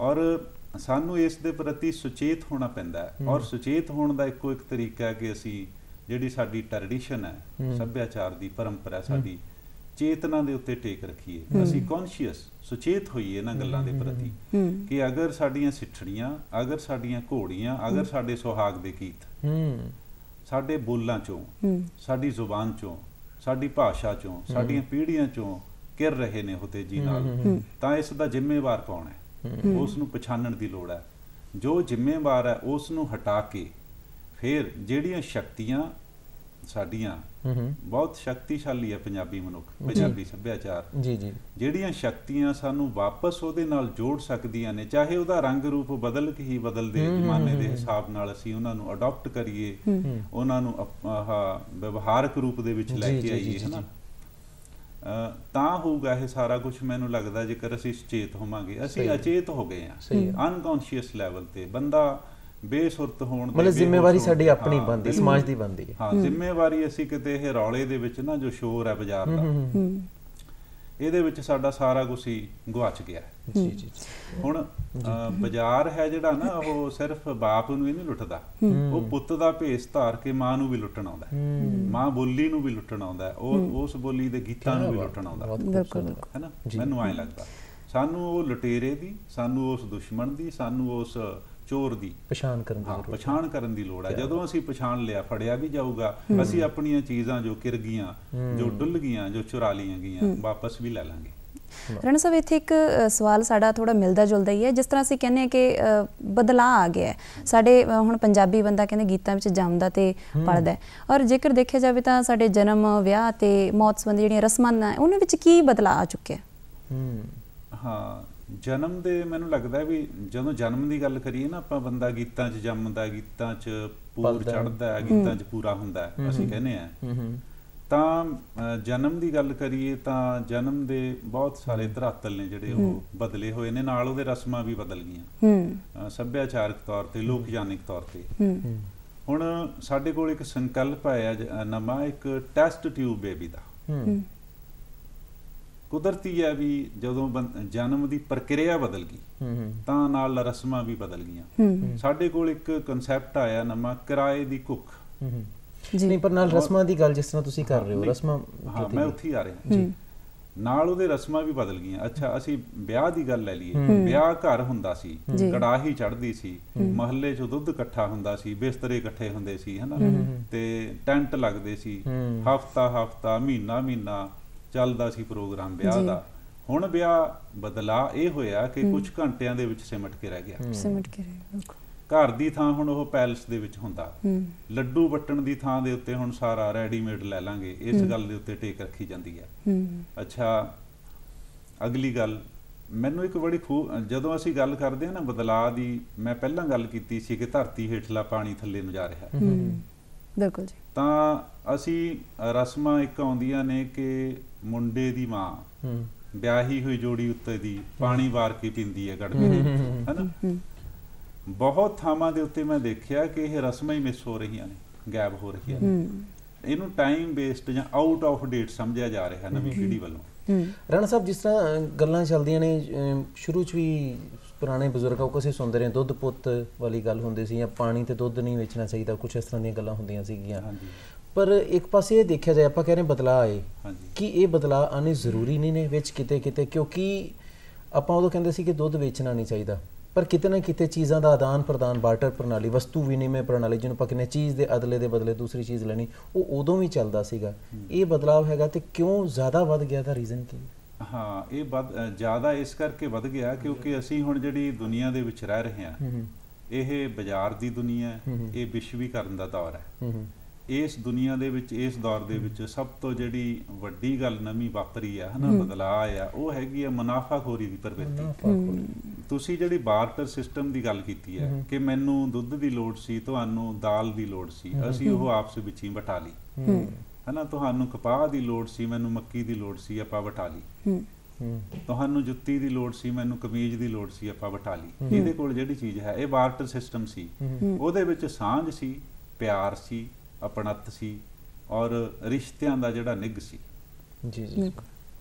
ਔਰ ਸਾਨੂੰ ਇਸ ਦੇ ਪ੍ਰਤੀ ਸੁਚੇਤ ਹੋਣਾ ਪੈਂਦਾ ਹੈ। ਔਰ ਸੁਚੇਤ ਹੋਣ ਦਾ ਇੱਕੋ ਇੱਕ ਤਰੀਕਾ ਹੈ ਕਿ ਅਸੀਂ ਜਿਹੜੀ ਸਾਡੀ ਟ੍ਰੈਡੀਸ਼ਨ ਹੈ ਸੱਭਿਆਚਾਰ ਦੀ ਪਰੰਪਰਾ ਸਾਡੀ ਚੇਤਨਾ ਦੇ ਉੱਤੇ ਟੇਕ ਰੱਖੀਏ। ਅਸੀਂ ਕੌਨਸ਼ੀਅਸ ਸੁਚੇਤ ਹੋਈਏ ਇਹਨਾਂ ਗੱਲਾਂ ਦੇ ਪ੍ਰਤੀ ਕਿ ਅਗਰ ਸਾਡੀਆਂ ਸਿੱਠਣੀਆਂ ਅਗਰ ਸਾਡੀਆਂ ਘੋੜੀਆਂ ਅਗਰ ਸਾਡੇ ਸੁਹਾਗ ਦੇ ਗੀਤ ਹੂੰ। ਸਾਡੇ ਬੋਲਾਂ ਚੋਂ ਸਾਡੀ ਜ਼ੁਬਾਨ ਚੋਂ ਸਾਡੀ ਭਾਸ਼ਾ ਚੋਂ ਸਾਡੀਆਂ ਪੀੜ੍ਹੀਆਂ ਚੋਂ ਕਿਰ ਰਹੇ ਨੇ ਉਹ ਤੇਜ਼ੀ ਨਾਲ। ਤਾਂ ਇਸ ਦਾ ਜ਼ਿੰਮੇਵਾਰ ਕੌਣ ਹੈ। ਉਸ ਨੂੰ ਪਛਾਣਨ ਦੀ ਲੋੜ ਹੈ। ਜੋ ਜ਼ਿੰਮੇਵਾਰ ਹੈ ਉਸ ਨੂੰ ਹਟਾ ਕੇ ਫਿਰ ਜਿਹੜੀਆਂ ਸ਼ਕਤੀਆਂ ਸਾਡੀਆਂ ਹੂੰ ਬਹੁਤ ਸ਼ਕਤੀਸ਼ਾਲੀ ਹੈ ਪੰਜਾਬੀ ਮਨੁੱਖ ਪੰਜਾਬੀ ਸੱਭਿਆਚਾਰ। ਜੀ ਜੀ। ਜਿਹੜੀਆਂ ਸ਼ਕਤੀਆਂ ਸਾਨੂੰ ਵਾਪਸ ਉਹਦੇ ਨਾਲ ਜੋੜ ਸਕਦੀਆਂ ਨੇ ਚਾਹੇ ਉਹਦਾ ਰੰਗ ਰੂਪ ਬਦਲ ਕੇ ਹੀ ਬਦਲਦੇ ਜ਼ਮਾਨੇ ਦੇ ਹਿਸਾਬ ਨਾਲ ਅਸੀਂ ਉਹਨਾਂ ਨੂੰ ਅਡਾਪਟ ਕਰੀਏ ਉਹਨਾਂ ਨੂੰ ਆਹ ਵਿਵਹਾਰਕ ਰੂਪ ਦੇ ਵਿੱਚ ਲੈ ਕੇ ਆਈਏ ਅ, ਤਾਂ ਹੋਊਗਾ ਇਹ ਸਾਰਾ ਕੁਝ ਮੈਨੂੰ ਲੱਗਦਾ ਜੇਕਰ ਅਸੀਂ ਸੁਚੇਤ ਹੋਵਾਂਗੇ। ਅਸੀਂ ਹੈ। ਅਚੇਤ ਹੋ ਗਏ ਆ ਅਨਕੌਂਸ਼ੀਅਸ ਲੈਵਲ ਤੇ ਬੰਦਾ ਬੇਸੁਰਤ ਹੋਣ ਦੇ ਮਤਲਬ ਜ਼ਿੰਮੇਵਾਰੀ ਸਾਡੀ ਆਪਣੀ ਬਣਦੀ। ਸਮਾਜ ਦੀ ਬਣਦੀ ਹੈ। ਹਾਂ ਜ਼ਿੰਮੇਵਾਰੀ ਅਸੀਂ ਕਿਤੇ ਇਹ ਰੌਲੇ ਦੇ ਵਿੱਚ ਨਾ ਜੋ ਸ਼ੋਰ ਹੈ ਬਾਜ਼ਾਰ ਦਾ ਇਹਦੇ ਵਿੱਚ ਸਾਡਾ ਸਾਰਾ ਕੁਝ ਹੀ ਗਵਾਚ ਗਿਆ। ਜੀ ਜੀ ਹੁਣ ਬਾਜ਼ਾਰ ਹੈ ਜਿਹੜਾ ਨਾ ਉਹ ਸਿਰਫ ਬਾਪ ਨੂੰ ਹੀ ਨਹੀਂ ਲੁੱਟਦਾ। ਉਹ ਪੁੱਤ ਦਾ ਭੇਸ ਧਾਰ ਕੇ ਮਾਂ ਨੂੰ ਵੀ ਲੁੱਟਣ ਆਉਂਦਾ। ਮਾਂ ਬੋਲੀ ਨੂੰ ਵੀ ਲੁੱਟਣ ਆਉਂਦਾ। ਉਹ ਉਸ ਬੋਲੀ ਦੇ ਗੀਤਾਂ ਨੂੰ ਵੀ ਲੁੱਟਣ ਆਉਂਦਾ ਬਿਲਕੁਲ, ਹੈ ਨਾ। ਮੈਨੂੰ ਐਂ ਲੱਗਦਾ। ਸਾਨੂੰ ਉਹ ਲੁਟੇਰੇ ਦੀ ਸਾਨੂੰ ਉਸ ਦੁਸ਼ਮਣ ਦੀ ਸਾਨੂੰ ਉਸ ਚੋਰ ਦੀ। ਪਛਾਣ ਕਰਨ ਦੀ ਹੈ। ਪਛਾਣ ਕਰਨ ਦੀ ਲੋੜ ਹੈ। ਜਦੋਂ ਅਸੀਂ ਪਛਾਣ ਲਿਆ ਫੜਿਆ ਵੀ ਜਾਊਗਾ ਅਸੀਂ ਆਪਣੀਆਂ ਚੀਜ਼ਾਂ ਜੋ ਕਿਰ ਗਈਆਂ ਜੋ ਡੁੱਲ ਗਈਆਂ ਜੋ ਚੁਰਾ ਲਈਆਂ ਗਈਆਂ ਵਾਪਸ ਵੀ ਲੈ ਲਾਂਗੇ। ਰਣ ਸਾਹਿਬ ਇੱਥੇ ਇੱਕ ਸਵਾਲ ਸਾਡਾ ਥੋੜਾ ਮਿਲਦਾ ਜੁਲਦਾ ਹੀ ਹੈ। ਜਿਸ ਤਰ੍ਹਾਂ ਅਸੀਂ ਕਹਿੰਦੇ ਹਾਂ ਕਿ ਬਦਲਾਅ ਆ ਗਿਆ ਸਾਡੇ ਹੁਣ ਪੰਜਾਬੀ ਬੰਦਾ ਕਹਿੰਦੇ ਗੀਤਾਂ ਵਿੱਚ ਜੰਮਦਾ ਤੇ ਪੜਦਾ ਹੈ। ਔਰ ਜੇਕਰ ਦੇਖਿਆ ਜਾਵੇ ਤਾਂ ਸਾਡੇ ਜਨਮ ਵਿਆਹ ਤੇ ਮੌਤ ਸੰਬੰਧੀ ਜਿਹੜੀਆਂ ਰਸਮਾਂ ਨੇ ਉਹਨਾਂ ਵਿੱਚ ਕੀ ਬਦਲਾਅ ਆ ਚੁੱਕਿਆ ਹਾਂ ਜਨਮ ਦੇ ਮੈਨੂੰ ਲੱਗਦਾ ਵੀ ਜਦੋਂ ਜਨਮ ਦੀ ਗੱਲ ਕਰੀਏ ਨਾ ਆਪਾਂ ਬੰਦਾ ਗੀਤਾਂ 'ਚ ਜੰਮਦਾ ਗੀਤਾਂ 'ਚ ਪੂਰ। ਚੜਦਾ ਗੀਤਾਂ 'ਚ ਪੂਰਾ ਹੁੰਦਾ ਅਸੀਂ ਕਹਿੰਦੇ ਆ ਤਾਂ ਜਨਮ ਦੀ ਗੱਲ ਕਰੀਏ ਤਾਂ ਜਨਮ ਦੇ ਬਹੁਤ ਸਾਰੇ ਧਰਾਤਲ ਨੇ ਜਿਹੜੇ ਉਹ ਬਦਲੇ ਹੋਏ ਨੇ ਨਾਲ ਉਹਦੇ ਰਸਮਾਂ ਵੀ ਬਦਲ ਗਈਆਂ। ਸੱਭਿਆਚਾਰਕ ਤੌਰ ਤੇ ਲੋਕਯਾਨਿਕ ਤੌਰ ਤੇ। ਹੁਣ ਸਾਡੇ ਕੋਲ ਇੱਕ ਸੰਕਲਪ ਆਇਆ ਨਵਾਂ ਇੱਕ ਟੈਸਟ ਟਿਊਬ ਬੇਬੀ ਦਾ। ਹੂੰ। ਕੁਦਰਤੀ ਹੈ ਵੀ ਜਦੋਂ ਜਨਮ ਦੀ ਪ੍ਰਕਿਰਿਆ ਬਦਲ ਗਈ ਹੂੰ ਤਾਂ ਨਾਲ ਰਸਮਾਂ ਵੀ ਬਦਲ ਗਈਆਂ। ਸਾਡੇ ਕੋਲ ਇੱਕ ਕਨਸੈਪਟ ਆਇਆ ਨਵਾਂ ਕਿਰਾਏ ਦੀ ਕੁੱਖ। ਹੂੰ ਜੀ। ਨਹੀਂ ਪਰ ਨਾਲ ਰਸਮਾਂ ਦੀ ਗੱਲ ਜਿਸ ਤਰ੍ਹਾਂ ਤੁਸੀਂ ਕਰ ਰਹੇ ਹੋ ਰਸਮਾਂ ਹਾਂ ਮੈਂ ਉੱਥੇ ਆ ਰਿਹਾ। ਜੀ। ਨਾਲ ਉਹਦੇ ਰਸਮਾਂ ਵੀ ਬਦਲ ਗਈਆਂ। ਅੱਛਾ ਅਸੀਂ ਵਿਆਹ ਦੀ ਗੱਲ ਲੈ ਲਈਏ। ਵਿਆਹ ਘਰ ਹੁੰਦਾ ਸੀ। ਕੜਾਹੀ ਚੜ੍ਹਦੀ ਸੀ ਮਹੱਲੇ 'ਚ ਦੁੱਧ ਇਕੱਠਾ ਹੁੰਦਾ ਸੀ ਬਿਸਤਰੇ ਇਕੱਠੇ ਹੁੰਦੇ ਸੀ ਹਨਾ? ਤੇ ਟੈਂਟ ਲੱਗਦੇ ਸੀ। ਹਫਤਾ ਹਫਤਾ ਮਹੀਨਾ ਮਹੀਨਾ। ਚੱਲਦਾ ਸੀ ਪ੍ਰੋਗਰਾਮ ਵਿਆਹ। ਦਾ। ਹੁਣ ਵਿਆਹ ਬਦਲਾ ਇਹ ਹੋਇਆ ਕਿ ਕੁਝ ਘੰਟਿਆਂ ਦੇ ਵਿੱਚ ਸਿਮਟ ਕੇ ਰਹਿ ਗਿਆ। ਸਿਮਟ ਕੇ ਰਹੇ ਬਿਲਕੁਲ। ਘਰ ਦੀ ਥਾਂ ਹੁਣ ਉਹ ਪੈਲਸ ਦੇ ਵਿੱਚ ਹੁੰਦਾ। ਲੱਡੂ ਵੱਟਣ ਦੀ ਥਾਂ ਦੇ ਉੱਤੇ ਹੁਣ ਸਾਰਾ ਰੈਡੀਮੇਡ ਲੈ ਲਾਂਗੇ ਇਸ ਗੱਲ ਦੇ ਉੱਤੇ ਟੇਕ ਰੱਖੀ ਜਾਂਦੀ ਹੈ। ਅੱਛਾ ਅਗਲੀ ਗੱਲ ਮੈਨੂੰ ਇੱਕ ਬੜੀ ਖੂ ਜਦੋਂ ਅਸੀਂ ਗੱਲ ਕਰਦੇ ਹਾਂ ਨਾ ਬਦਲਾਅ ਦੀ ਮੈਂ ਪਹਿਲਾਂ ਗੱਲ ਕੀਤੀ ਸੀ ਕਿ ਧਰਤੀ ਹੇਠਲਾ ਪਾਣੀ ਥੱਲੇ ਨੂੰ ਜਾ ਰਿਹਾ। ਹੈ। ਬਿਲਕੁਲ ਜੀ। ਤਾਂ ਅਸੀਂ ਰਸਮਾਂ ਇੱਕ ਆਉਂਦੀਆਂ ਨੇ ਕਿ ਮੁੰਡੇ ਦੀ ਮਾਂ। ਹੂੰ। ਵਿਆਹੀ ਹੋਈ ਜੋੜੀ ਉੱਤੇ ਦੀ ਪਾਣੀ ਵਾਰ ਕੇ ਪੀਂਦੀ ਹੈ ਗੜਬੇ ਹੈਨਾ? ਹੂੰ। ਬਹੁਤ ਥਾਵਾਂ ਦੇ ਉੱਤੇ ਮੈਂ ਦੇਖਿਆ ਕਿ ਇਹ ਰਸਮਾਂ ਹੀ ਮਿਸ ਹੋ ਰਹੀਆਂ ਨੇ ਗਾਇਬ ਹੋ ਰਹੀਆਂ ਨੇ। ਇਹਨੂੰ ਟਾਈਮ ਵੇਸਟ ਜਾਂ ਆਊਟ ਆਫ ਡੇਟ ਸਮਝਿਆ ਜਾ ਰਿਹਾ ਨਵੀਂ ਪੀੜ੍ਹੀ ਵੱਲੋਂ। ਹੂੰ। ਰਾਣਾ ਸਾਹਿਬ ਜਿਸ ਤਰ੍ਹਾਂ ਗੱਲਾਂ ਚੱਲਦੀਆਂ ਨੇ ਸ਼ੁਰੂ ਚ ਵੀ ਪੁਰਾਣੇ ਬਜ਼ੁਰਗਾਂ ਕੋਲ ਅਸੀਂ ਸੁਣਦੇ ਰਹੇ ਦੁੱਧ ਪੁੱਤ ਵਾਲੀ ਗੱਲ ਹੁੰਦੀ ਸੀ ਜਾਂ ਪਾਣੀ ਤੇ ਦੁੱਧ ਨਹੀਂ ਵੇਚਣਾ ਚਾਹੀਦਾ ਕੁਝ ਇਸ ਤਰ੍ਹਾਂ ਦੀਆਂ ਗੱਲਾਂ ਹੁੰਦੀਆਂ ਸੀਗੀਆਂ। ਹਾਂਜੀ। ਪਰ ਇੱਕ ਪਾਸੇ ਇਹ ਦੇਖਿਆ ਜਾਏ ਆਪਾਂ ਕਹਿ ਰਹੇ ਬਦਲਾਅ ਆਏ। ਕਿ ਇਹ ਬਦਲਾਅ ਆਣੇ ਜ਼ਰੂਰੀ ਨਹੀਂ ਨੇ ਵਿੱਚ ਕਿਤੇ ਕਿਤੇ ਕਿਉਂਕਿ ਆਪਾਂ ਉਦੋਂ ਕਹਿੰਦੇ ਸੀ ਕਿ ਦੁੱਧ ਵੇਚਣਾ ਨਹੀਂ ਚਾਹੀਦਾ। ਪਰ ਕਿਤੇ ਨਾ ਕਿਤੇ ਚੀਜ਼ਾਂ ਦਾ ਆਦਾਨ ਪ੍ਰਦਾਨ ਬਾਰਟਰ ਪ੍ਰਣਾਲੀ ਵਸਤੂ ਵਿਨਿਮੈ ਪ੍ਰਣਾਲੀ ਜਿਹਨੂੰ ਆਪਾਂ ਕਹਿੰਦੇ ਚੀਜ਼ ਦੇ ਅਦਲੇ ਦੇ ਬਦਲੇ ਦੂਸਰੀ ਚੀਜ਼ ਲੈਣੀ ਉਹ ਉਦੋਂ ਵੀ ਚੱਲਦਾ ਸੀਗਾ। ਇਹ ਬਦਲਾਅ ਹੈਗਾ ਤੇ ਕਿਉਂ ਜ਼ਿਆਦਾ ਵੱਧ ਗਿਆ ਦਾ ਰੀਜ਼ਨ ਕੀ ਹੈ? ਇਹ ਵੱਧ ਜ਼ਿਆਦਾ ਇਸ ਕਰਕੇ ਵੱਧ ਗਿਆ ਕਿਉਂਕਿ ਅਸੀਂ ਹੁਣ ਜਿਹੜੀ ਦੁਨੀਆ ਦੇ ਵਿੱਚ ਰਹਿ ਰਹੇ ਹਾਂ ਇਹ ਬਾਜ਼ਾਰ ਦੀ ਦੁਨੀਆ ਹੈ ਇਹ ਵਿਸ਼ਵੀਕਰਨ ਦਾ ਦੌਰ ਹੂੰ। ਇਸ ਦੁਨੀਆ ਦੇ ਵਿੱਚ ਇਸ ਦੌਰ ਦੇ ਵਿੱਚ ਸਭ ਤੋਂ ਜਿਹੜੀ ਵੱਡੀ ਗੱਲ ਨਵੀਂ ਵਾਪਰੀ ਆ ਹਨਾ ਬਦਲਾਅ ਆ ਉਹ ਹੈਗੀ ਆ ਮੁਨਾਫਾਖੋਰੀ ਦੀ ਪ੍ਰਵਿਰਤੀ। ਤੁਸੀਂ ਜਿਹੜੀ ਬਾਰਟਰ ਸਿਸਟਮ ਦੀ ਗੱਲ ਕੀਤੀ ਹੈ। ਕਿ ਮੈਨੂੰ ਦੁੱਧ ਦੀ ਲੋੜ ਸੀ ਤੁਹਾਨੂੰ ਦਾਲ ਦੀ ਲੋੜ ਸੀ ਅਸੀਂ ਉਹ ਆਪਸ ਵਿੱਚ ਹੀ ਵਟਾ ਲਈ। ਹਨਾ ਤੁਹਾਨੂੰ ਕਪਾਹ ਦੀ ਲੋੜ ਸੀ ਮੈਨੂੰ ਮੱਕੀ ਦੀ ਲੋੜ ਸੀ ਆਪਾਂ ਵਟਾ ਲਈ। ਤੁਹਾਨੂੰ ਜੁੱਤੀ ਦੀ ਲੋੜ ਸੀ ਮੈਨੂੰ ਕਮੀਜ਼ ਦੀ ਲੋੜ ਸੀ ਆਪਾਂ ਵਟਾ ਲਈ। ਇਹਦੇ ਕੋਲ ਜਿਹੜੀ ਚੀਜ਼ ਹੈ ਇਹ ਬਾਰਟਰ ਸਿਸਟਮ ਸੀ। ਉਹਦੇ ਵਿੱਚ ਸਾਂਝ ਸੀ ਪਿਆਰ ਸੀ ਅਪਣਤ ਸੀ ਔਰ ਰਿਸ਼ਤਿਆਂ ਦਾ ਜਿਹੜਾ ਨਿੱਘ ਸੀ। ਜੀ ਜੀ।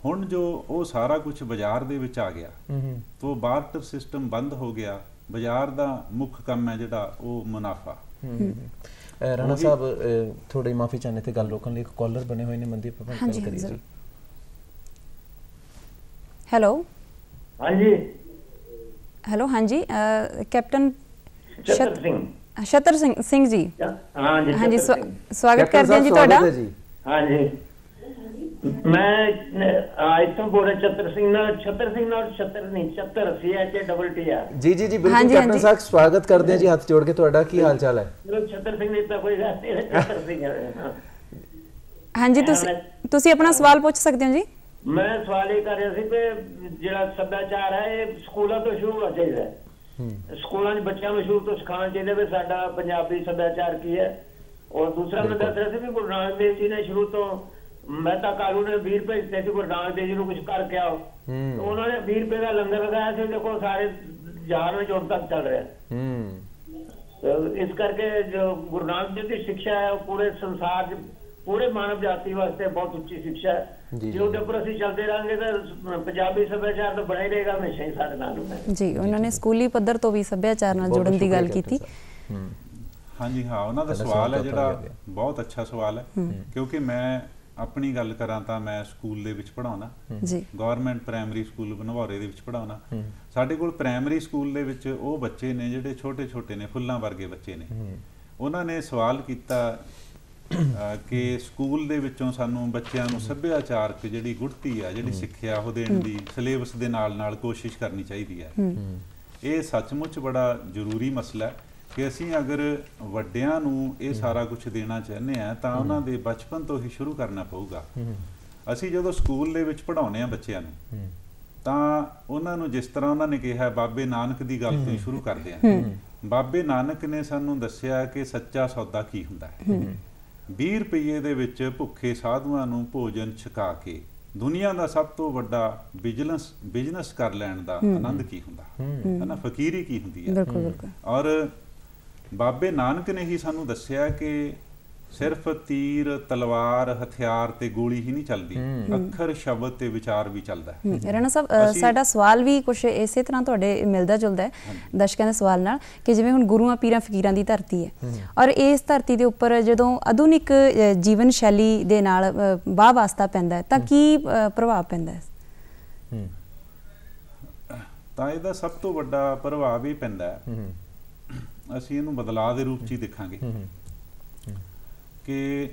ਹੁਣ ਜੋ ਉਹ ਸਾਰਾ ਕੁਝ ਬਾਜ਼ਾਰ ਦੇ ਵਿੱਚ ਆ ਗਿਆ ਹੂੰ ਹੂੰ। ਤੋਂ ਬਾਰਟਰ ਸਿਸਟਮ ਬੰਦ ਹੋ ਗਿਆ ਬਾਜ਼ਾਰ ਦਾ ਮੁੱਖ ਕੰਮ ਹੈ ਜਿਹੜਾ ਉਹ ਮੁਨਾਫਾ। ਹੂੰ ਰਾਣਾ ਸਾਹਿਬ ਥੋੜੀ ਮਾਫੀ ਚਾਹਨੇ ਤੇ ਗੱਲ ਰੋਕਣ ਲਈ ਇੱਕ ਕਾਲਰ ਬਣੇ ਹੋਏ ਨੇ ਮਨਦੀਪ ਆਪਾਂ ਗੱਲ ਕਰੀਏ। ਜੀ। ਹੈਲੋ ਹਾਂਜੀ। ਹੈਲੋ ਹਾਂਜੀ ਕੈਪਟਨ ਚਤਰ ਸ਼ਤ- ਸਿੰਘ। ਸ਼ਤਰ ਸਿੰਘ ਸਿੰਘ ਜੀ ਹਾਂਜੀ ਹਾਂਜੀ ਚਤਰ ਸਵਾ- ਸਿੰਘ। ਸਵਾਗਤ ਕੈਪਟਨ ਕਰਦੇ ਹਾਂ ਜੀ ਸਾਹਿਬ, ਤੁਹਾਡਾ ਸਵਾਗਤ ਹੈ ਜੀ ਹਾਂਜੀ ਮੈਂ ਅੱਜ ਤੋਂ ਬੋਲ ਰਿਹਾ ਚਤਰ ਸਿੰਘ ਨਾਲ ਛਤਰ ਸਿੰਘ ਨਾਲ ਛਤਰ ਨਹੀਂ Chhatar C H double T ਆ ਜੀ ਜੀ ਜੀ ਬਿਲਕੁਲ ਹਾਂਜੀ, ਕੈਪਟਨ ਹਾਂਜੀ। ਸਾਹਿਬ ਸਵਾਗਤ ਕਰਦੇ ਹਾਂ ਜੀ ਹੱਥ ਜੋੜ ਕੇ ਤੁਹਾਡਾ ਕੀ ਹਾਲ ਚਾਲ ਹੈ ਚਲੋ ਛਤਰ ਸਿੰਘ ਨਹੀਂ ਤਾਂ ਕੋਈ ਗੱਲ ਨਹੀਂ ਛਤਰ ਸਿੰਘ ਹੈ ਹਾਂ। ਹਾਂਜੀ ਤੁਸੀਂ ਤੁਸੀਂ ਆਪਣਾ ਸਵਾਲ ਪੁੱਛ ਸਕਦੇ ਹੋ ਜੀ ਮੈਂ ਸਵਾਲ ਇਹ ਕਰ ਰਿਹਾ ਸੀ ਕਿ ਜਿਹੜਾ ਸੱਭਿਆਚਾਰ ਹੈ ਇਹ ਸਕੂਲਾਂ ਤੋਂ ਸ਼ੁਰੂ ਹੋਣਾ ਚਾਹੀਦਾ ਹੈ ਸਕੂਲਾਂ 'ਚ ਬੱਚਿਆਂ ਨੂੰ ਸ਼ੁਰੂ ਤੋਂ ਸਿਖਾਉਣਾ ਚਾਹੀਦਾ ਵੀ ਸਾਡਾ ਪੰਜਾਬੀ ਸੱਭਿਆਚਾਰ ਕੀ ਹੈ। ਔਰ ਦੂਸਰਾ ਮੈਂ ਦੱਸ ਰਿਹਾ ਸੀ ਕਿ ਗੁਰੂ ਨਾਨਕ ਦੇਵ ਜੀ ਨੇ ਸ਼ੁਰੂ ਤੋਂ ਮਹਿਤਾ ਕਾਲੂ ਨੇ 20 ਰੁਪਏ ਦਿੱਤੇ ਸੀ ਗੁਰੂ ਨਾਨਕ ਦੇਵ ਜੀ ਨੂੰ ਕੁਝ ਕਰਕੇ ਆਓ। ਉਹਨਾਂ ਨੇ 20 ਰੁਪਏ ਦਾ ਲੰਗਰ ਲਗਾਇਆ ਸੀ ਦੇਖੋ ਸਾਰੇ ਜਹਾਨ ਵਿੱਚ ਹੁਣ ਤੱਕ ਚੱਲ ਰਿਹਾ। ਹੂੰ। ਇਸ ਕਰਕੇ ਜੋ ਗੁਰੂ ਨਾਨਕ ਦੇਵ ਦੀ ਸਿੱਖਿਆ ਹੈ ਉਹ ਪੂਰੇ ਸੰਸਾਰ 'ਚ ਪੂਰੇ ਮਾਨਵ ਜਾਤੀ ਵਾਸਤੇ ਬਹੁਤ ਉੱਚੀ ਸਿੱਖਿਆ ਹੈ। ਜੀ, ਉਹਦੇ ਉੱਪਰ ਅਸੀਂ ਚੱਲਦੇ ਰਾਂਗੇ ਤਾਂ ਪੰਜਾਬੀ ਸੱਭਿਆਚਾਰ ਤਾਂ ਬਣਾ ਹੀ ਰਹੇਗਾ ਹਮੇਸ਼ਾ ਹੀ ਸਾਡੇ ਨਾਲ ਜੀ ਉਹਨਾਂ ਨੇ ਸਕੂਲੀ ਪੱਧਰ ਤੋਂ ਵੀ ਸੱਭਿਆਚਾਰ ਨਾਲ ਜੁੜਨ ਦੀ ਗੱਲ ਕੀਤੀ। ਹਾਂਜੀ ਹਾਂ ਉਹਨਾਂ ਦਾ ਸਵਾਲ ਹੈ ਜਿਹੜਾ। ਬਹੁਤ ਅੱਛਾ ਸਵਾਲ ਹੈ। ਕਿਉਂਕਿ ਮੈਂ ਆਪਣੀ ਗੱਲ ਕਰਾਂ ਤਾਂ ਮੈਂ ਸਕੂਲ ਦੇ ਵਿੱਚ ਪੜਾਉਣਾ ਜੀ। ਗਵਰਨਮੈਂਟ ਪ੍ਰਾਇਮਰੀ ਸਕੂਲ ਬਨਵਾਰੇ ਦੇ ਵਿੱਚ ਪੜਾਉਣਾ ਸਾਡੇ ਕੋਲ ਪ੍ਰਾਇਮਰੀ ਸਕੂਲ ਦੇ ਵਿੱਚ ਉਹ ਬੱਚੇ ਨੇ ਜਿਹੜੇ ਛੋਟੇ ਛੋਟੇ ਨੇ ਫੁੱਲਾਂ ਵਰਗੇ ਬੱਚੇ ਨੇ। ਉਹਨਾਂ ਨੇ ਸਵਾਲ ਕੀਤਾ ਕਿ ਸਕੂਲ ਦੇ ਵਿੱਚੋਂ ਸਾਨੂੰ ਬੱਚਿਆਂ ਨੂੰ ਸੱਭਿਆਚਾਰਕ ਜਿਹੜੀ ਗੁੜਤੀ ਆ ਜਿਹੜੀ ਸਿੱਖਿਆ ਉਹ ਦੇਣ ਦੀ ਸਿਲੇਬਸ ਦੇ ਨਾਲ ਨਾਲ ਕੋਸ਼ਿਸ਼ ਕਰਨੀ ਚਾਹੀਦੀ ਹੈ। ਇਹ ਸੱਚਮੁੱਚ ਬੜਾ ਜ਼ਰੂਰੀ ਮਸਲਾ ਹੈ ਕਿ ਅਸੀਂ ਅਗਰ ਵੱਡਿਆਂ ਨੂੰ ਇਹ ਸਾਰਾ ਕੁਝ ਦੇਣਾ ਚਾਹੁੰਦੇ ਆ ਤਾਂ ਉਹਨਾਂ ਦੇ ਬਚਪਨ ਤੋਂ ਹੀ ਸ਼ੁਰੂ ਕਰਨਾ ਪਊਗਾ। ਅਸੀਂ ਜਦੋਂ ਸਕੂਲ ਦੇ ਵਿੱਚ ਪੜਾਉਨੇ ਆ ਬੱਚਿਆਂ ਨੂੰ ਤਾਂ ਉਹਨਾਂ ਨੂੰ ਜਿਸ ਤਰ੍ਹਾਂ ਉਹਨਾਂ ਨੇ ਕਿਹਾ ਬਾਬੇ ਨਾਨਕ ਦੀ ਗੱਲ ਤੋਂ ਸ਼ੁਰੂ ਕਰਦੇ ਆ। ਬਾਬੇ ਨਾਨਕ ਨੇ ਸਾਨੂੰ ਦੱਸਿਆ ਕਿ ਸੱਚਾ ਸੌਦਾ ਕੀ ਹੁੰਦਾ ਹੈ। 20 ਰੁਪਏ ਦੇ ਵਿੱਚ ਭੁੱਖੇ ਸਾਧੂਆਂ ਨੂੰ ਭੋਜਨ ਛਕਾ ਕੇ ਦੁਨੀਆ ਦਾ ਸਭ ਤੋਂ ਵੱਡਾ ਬਿਜ਼ਨਸ ਬਿਜ਼ਨਸ ਕਰ ਲੈਣ ਦਾ ਆਨੰਦ ਕੀ ਹੁੰਦਾ? ਹੈ। ਨਾ ਫਕੀਰੀ ਕੀ ਹੁੰਦੀ ਹੈ ਬਿਲਕੁਲ ਬਿਲਕੁਲ। ਔਰ ਬਾਬੇ ਨਾਨਕ ਨੇ ਹੀ ਸਾਨੂੰ ਦੱਸਿਆ ਕਿ ਸਿਰਫ ਤੀਰ ਤਲਵਾਰ ਹਥਿਆਰ ਤੇ ਗੋਲੀ ਹੀ ਨਹੀਂ ਚੱਲਦੀ। ਅੱਖਰ ਸ਼ਬਦ ਤੇ ਵਿਚਾਰ ਵੀ ਚੱਲਦਾ ਹੈ। ਰਾਣਾ ਸਾਹਿਬ ਸਾਡਾ ਸਵਾਲ ਵੀ ਕੁਝ ਇਸੇ ਤਰ੍ਹਾਂ ਤੁਹਾਡੇ ਮਿਲਦਾ ਜੁਲਦਾ ਹੈ ਦਰਸ਼ਕਾਂ ਦੇ ਸਵਾਲ ਨਾਲ ਕਿ ਜਿਵੇਂ ਹੁਣ ਗੁਰੂਆਂ ਪੀਰਾਂ ਫਕੀਰਾਂ ਦੀ ਧਰਤੀ ਹੈ ਔਰ ਇਸ ਧਰਤੀ ਦੇ ਉੱਪਰ ਜਦੋਂ ਆਧੁਨਿਕ ਜੀਵਨ ਸ਼ੈਲੀ ਦੇ ਨਾਲ ਵਾਹ ਵਾਸਤਾ ਪੈਂਦਾ ਹੈ ਤਾਂ ਕੀ ਪ੍ਰਭਾਵ ਪੈਂਦਾ ਹੈ? ਹੂੰ। ਤਾਂ ਇਹਦਾ ਸਭ ਤੋਂ ਵੱਡਾ ਪ੍ਰਭਾਵ ਇਹ ਪੈਂਦਾ ਹੈ। ਹੂੰ। ਅਸੀਂ ਇਹਨੂੰ ਬਦਲਾਅ ਦੇ ਰੂਪ 'ਚ ਹੀ ਦੇਖਾਂਗੇ। ਹੂੰ। ਕਿ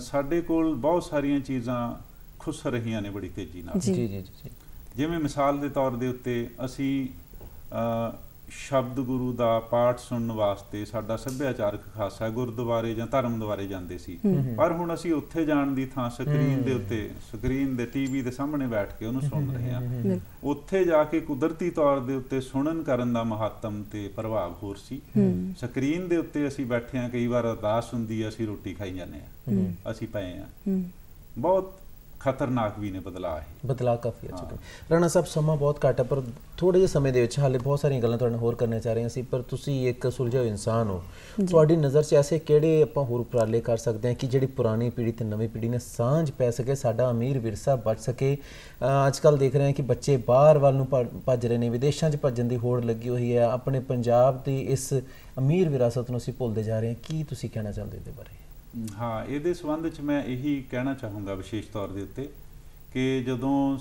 ਸਾਡੇ ਕੋਲ ਬਹੁਤ ਸਾਰੀਆਂ ਚੀਜ਼ਾਂ ਖੁੱਸ ਰਹੀਆਂ ਨੇ ਬੜੀ ਤੇਜ਼ੀ ਨਾਲ ਜੀ। ਜੀ ਜੀ ਜਿਵੇਂ ਮਿਸਾਲ ਦੇ ਤੌਰ ਦੇ ਉੱਤੇ ਅਸੀਂ ਸ਼ਬਦ ਗੁਰੂ ਦਾ ਪਾਠ ਸੁਣਨ ਵਾਸਤੇ ਸਾਡਾ ਸੱਭਿਆਚਾਰਕ ਖਾਸਾ ਗੁਰਦੁਆਰੇ ਜਾਂ ਧਰਮ ਦੁਆਰੇ ਜਾਂਦੇ ਸੀ। ਪਰ ਹੁਣ ਅਸੀਂ ਉੱਥੇ ਜਾਣ ਦੀ ਥਾਂ ਸਕਰੀਨ ਦੇ ਉੱਤੇ ਸਕਰੀਨ ਦੇ ਟੀਵੀ ਦੇ ਸਾਹਮਣੇ ਬੈਠ ਕੇ ਉਹਨੂੰ ਸੁਣ ਰਹੇ ਹਾਂ। ਉੱਥੇ ਜਾ ਕੇ ਕੁਦਰਤੀ ਤੌਰ ਦੇ ਉੱਤੇ ਸੁਣਨ ਕਰਨ ਦਾ ਮਹੱਤਮ ਤੇ ਪ੍ਰਭਾਵ ਹੋਰ ਸੀ। ਸਕਰੀਨ ਦੇ ਉੱਤੇ ਅਸੀਂ ਬੈਠੇ ਹਾਂ ਕਈ ਵਾਰ ਅਰਦਾਸ ਹੁੰਦੀ ਹੈ ਅਸੀਂ ਰੋਟੀ ਖਾਈ ਜਾਂਦੇ ਹਾਂ। ਅਸੀਂ ਪਏ ਹਾਂ। ਬਹੁਤ ਖਤਰਨਾਕ ਵੀ ਨੇ ਬਦਲਾਅ ਇਹ। ਬਦਲਾਅ ਕਾਫੀ ਆ ਚੁੱਕਾ ਹੈ। ਰਾਣਾ ਸਾਹਿਬ ਸਮਾਂ ਬਹੁਤ ਘੱਟ ਹੈ ਪਰ ਥੋੜੇ ਜਿਹੇ ਸਮੇਂ ਦੇ ਵਿੱਚ ਹਾਲੇ ਬਹੁਤ ਸਾਰੀਆਂ ਗੱਲਾਂ ਤੁਹਾਡੇ ਨਾਲ ਹੋਰ ਕਰਨੀਆਂ ਚਾਹ ਰਹੇ ਸੀ ਪਰ ਤੁਸੀਂ ਇੱਕ ਸੁਲਝੇ ਹੋਏ ਇਨਸਾਨ ਹੋ। ਤੁਹਾਡੀ ਨਜ਼ਰ 'ਚ ਐਸੇ ਕਿਹੜੇ ਆਪਾਂ ਹੋਰ ਉਪਰਾਲੇ ਕਰ ਸਕਦੇ ਹਾਂ ਕਿ ਜਿਹੜੀ ਪੁਰਾਣੀ ਪੀੜ੍ਹੀ ਤੇ ਨਵੀਂ ਪੀੜ੍ਹੀ ਨੇ ਸਾਂਝ ਪੈ ਸਕੇ ਸਾਡਾ ਅਮੀਰ ਵਿਰਸਾ ਬਚ ਸਕੇ? ਅੱਜ ਕੱਲ ਦੇਖ ਰਹੇ ਹਾਂ ਕਿ ਬੱਚੇ ਬਾਹਰ ਵੱਲ ਨੂੰ ਭੱਜ- ਭੱਜ ਰਹੇ ਨੇ ਵਿਦੇਸ਼ਾਂ 'ਚ ਭੱਜਣ ਦੀ ਹੋੜ ਲੱਗੀ ਹੋਈ ਹੈ। ਆਪਣੇ ਪੰਜਾਬ ਦੀ ਇਸ ਅਮੀਰ ਵਿਰਾਸਤ ਨੂੰ ਅਸੀਂ ਭੁੱਲਦੇ ਜਾ ਰਹੇ ਹਾਂ। ਕੀ ਤੁਸੀਂ ਕਹਿਣਾ ਚਾਹੁੰਦੇ ਇਹਦੇ ਬਾਰੇ? ਹਾਂ ਇਹਦੇ ਸੰਬੰਧ ਵਿੱਚ ਮੈਂ ਇਹੀ ਕਹਿਣਾ ਚਾਹੂੰਗਾ ਵਿਸ਼ੇਸ਼ ਤੌਰ ਦੇ ਉੱਤੇ ਕਿ ਜਦੋਂ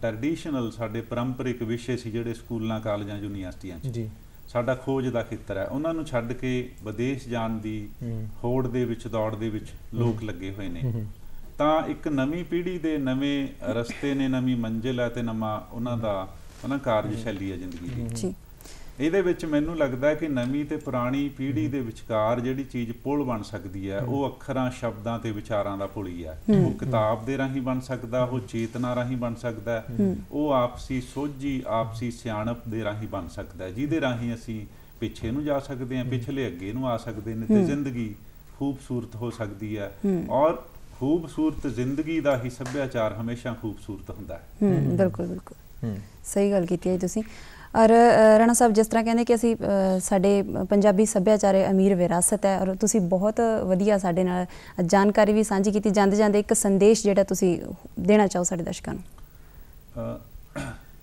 ਟ੍ਰੈਡੀਸ਼ਨਲ ਸਾਡੇ ਪਾਰੰਪਰਿਕ ਵਿਸ਼ੇ ਸੀ ਜਿਹੜੇ ਸਕੂਲਾਂ ਕਾਲਜਾਂ ਯੂਨੀਵਰਸਿਟੀਆਂ 'ਚ ਜੀ। ਸਾਡਾ ਖੋਜ ਦਾ ਖੇਤਰ ਹੈ ਉਹਨਾਂ ਨੂੰ ਛੱਡ ਕੇ ਵਿਦੇਸ਼ ਜਾਣ ਦੀ। ਹੋੜ ਦੇ ਵਿੱਚ ਦੌੜ ਦੇ ਵਿੱਚ ਲੋਕ ਲੱਗੇ ਹੋਏ ਨੇ। ਤਾਂ ਇੱਕ ਨਵੀਂ ਪੀੜ੍ਹੀ ਦੇ ਨਵੇਂ ਰਸਤੇ ਨੇ ਨਵੀਂ ਮੰਜ਼ਿਲ ਹੈ ਤੇ ਨਵਾਂ ਉਹਨਾਂ ਦਾ ਉਹਨਾਂ ਕਾਰਜਸ਼ੈਲੀ ਹੈ ਜ਼ਿੰਦਗੀ ਦੀ। ਜੀ। ਇਹਦੇ ਵਿੱਚ ਮੈਨੂੰ ਲੱਗਦਾ ਹੈ ਕਿ ਨਵੀਂ ਤੇ ਪੁਰਾਣੀ ਪੀੜ੍ਹੀ ਦੇ ਵਿਚਕਾਰ ਜਿਹੜੀ ਚੀਜ਼ ਪੁਲ ਬਣ ਸਕਦੀ ਹੈ ਉਹ ਅੱਖਰਾਂ ਸ਼ਬਦਾਂ ਤੇ ਵਿਚਾਰਾਂ ਦਾ ਪੁਲ ਹੀ ਹੈ। ਉਹ ਕਿਤਾਬ ਦੇ ਰਾਹੀਂ ਬਣ ਸਕਦਾ ਉਹ ਚੇਤਨਾ ਰਾਹੀਂ ਬਣ ਸਕਦਾ ਹੈ। ਉਹ ਆਪਸੀ ਸੋਝੀ ਆਪਸੀ ਸਿਆਣਪ ਦੇ ਰਾਹੀਂ ਬਣ ਸਕਦਾ ਹੈ ਜਿਹਦੇ ਰਾਹੀਂ ਅਸੀਂ ਪਿੱਛੇ ਨੂੰ ਜਾ ਸਕਦੇ ਹਾਂ ਪਿਛਲੇ ਅੱਗੇ ਨੂੰ ਆ ਸਕਦੇ ਨੇ ਤੇ ਜ਼ਿੰਦਗੀ ਖੂਬਸੂਰਤ ਹੋ ਸਕਦੀ ਹੈ। ਔਰ ਖੂਬਸੂਰਤ ਜ਼ਿੰਦਗੀ ਦਾ ਹੀ ਸੱਭਿਆਚਾਰ ਹਮੇਸ਼ਾ ਖੂਬਸੂਰਤ ਹੁੰਦਾ ਹੈ। ਹੂੰ ਬਿਲਕੁਲ ਬਿਲਕੁਲ। ਹੂੰ। ਸਹੀ ਗੱਲ ਕੀਤੀ ਹੈ ਤੁਸੀਂ। ਔਰ ਰਾਣਾ ਸਾਹਿਬ ਜਿਸ ਤਰ੍ਹਾਂ ਕਹਿੰਦੇ ਕਿ ਅਸੀਂ ਸਾਡੇ ਪੰਜਾਬੀ ਸੱਭਿਆਚਾਰ ਅਮੀਰ ਵਿਰਾਸਤ ਹੈ ਔਰ ਤੁਸੀਂ ਬਹੁਤ ਵਧੀਆ ਸਾਡੇ ਨਾਲ ਜਾਣਕਾਰੀ ਵੀ ਸਾਂਝੀ ਕੀਤੀ ਜਾਂਦੇ ਜਾਂਦੇ ਇੱਕ ਸੰਦੇਸ਼ ਜਿਹੜਾ ਤੁਸੀਂ ਦੇਣਾ ਚਾਹੋ ਸਾਡੇ ਦਰਸ਼ਕਾਂ ਨੂੰ?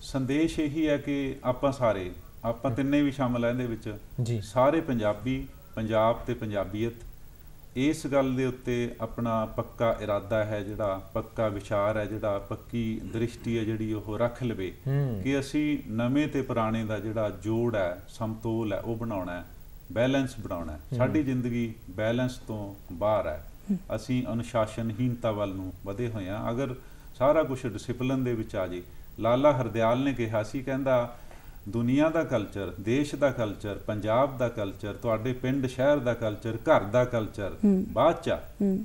ਸੰਦੇਸ਼ ਇਹੀ ਹੈ ਕਿ ਆਪਾਂ ਸਾਰੇ ਆਪਾਂ ਤਿੰਨੇ ਵੀ ਸ਼ਾਮਲ ਆ ਇਹਦੇ ਵਿੱਚ। ਜੀ। ਸਾਰੇ ਪੰਜਾਬੀ ਪੰਜਾਬ ਤੇ ਪੰਜਾਬੀਅਤ ਇਸ ਗੱਲ ਦੇ ਉੱਤੇ ਆਪਣਾ ਪੱਕਾ ਇਰਾਦਾ ਹੈ ਜਿਹੜਾ ਪੱਕਾ ਵਿਚਾਰ ਹੈ ਜਿਹੜਾ ਪੱਕੀ ਦ੍ਰਿਸ਼ਟੀ ਹੈ ਜਿਹੜੀ ਉਹ ਰੱਖ ਲਵੇ ਕਿ ਅਸੀਂ ਨਵੇਂ ਤੇ ਪੁਰਾਣੇ ਦਾ ਜਿਹੜਾ ਜੋੜ ਹੈ ਸਮਤੋਲ ਹੈ ਉਹ ਬਣਾਉਣਾ ਹੈ ਬੈਲੈਂਸ ਬਣਾਉਣਾ ਹੈ। ਸਾਡੀ ਜ਼ਿੰਦਗੀ ਬੈਲੈਂਸ ਤੋਂ ਬਾਹਰ ਹੈ। ਅਸੀਂ ਅਨੁਸ਼ਾਸਨਹੀਨਤਾ ਵੱਲ ਨੂੰ ਵਧੇ ਹੋਏ ਹਾਂ। ਅਗਰ ਸਾਰਾ ਕੁਝ ਡਿਸਪਲਿਨ ਦੇ ਵਿੱਚ ਆ ਜੇ ਲਾਲਾ ਹਰਦਿਆਲ ਨੇ ਕਿਹਾ ਸੀ ਕਹਿੰਦਾ ਦੁਨੀਆ ਦਾ ਕਲਚਰ ਦੇਸ਼ ਦਾ ਕਲਚਰ ਪੰਜਾਬ ਦਾ ਕਲਚਰ ਤੁਹਾਡੇ ਪਿੰਡ ਸ਼ਹਿਰ ਦਾ ਕਲਚਰ ਘਰ ਦਾ ਕਲਚਰ ਬਾਅਦ ਚ।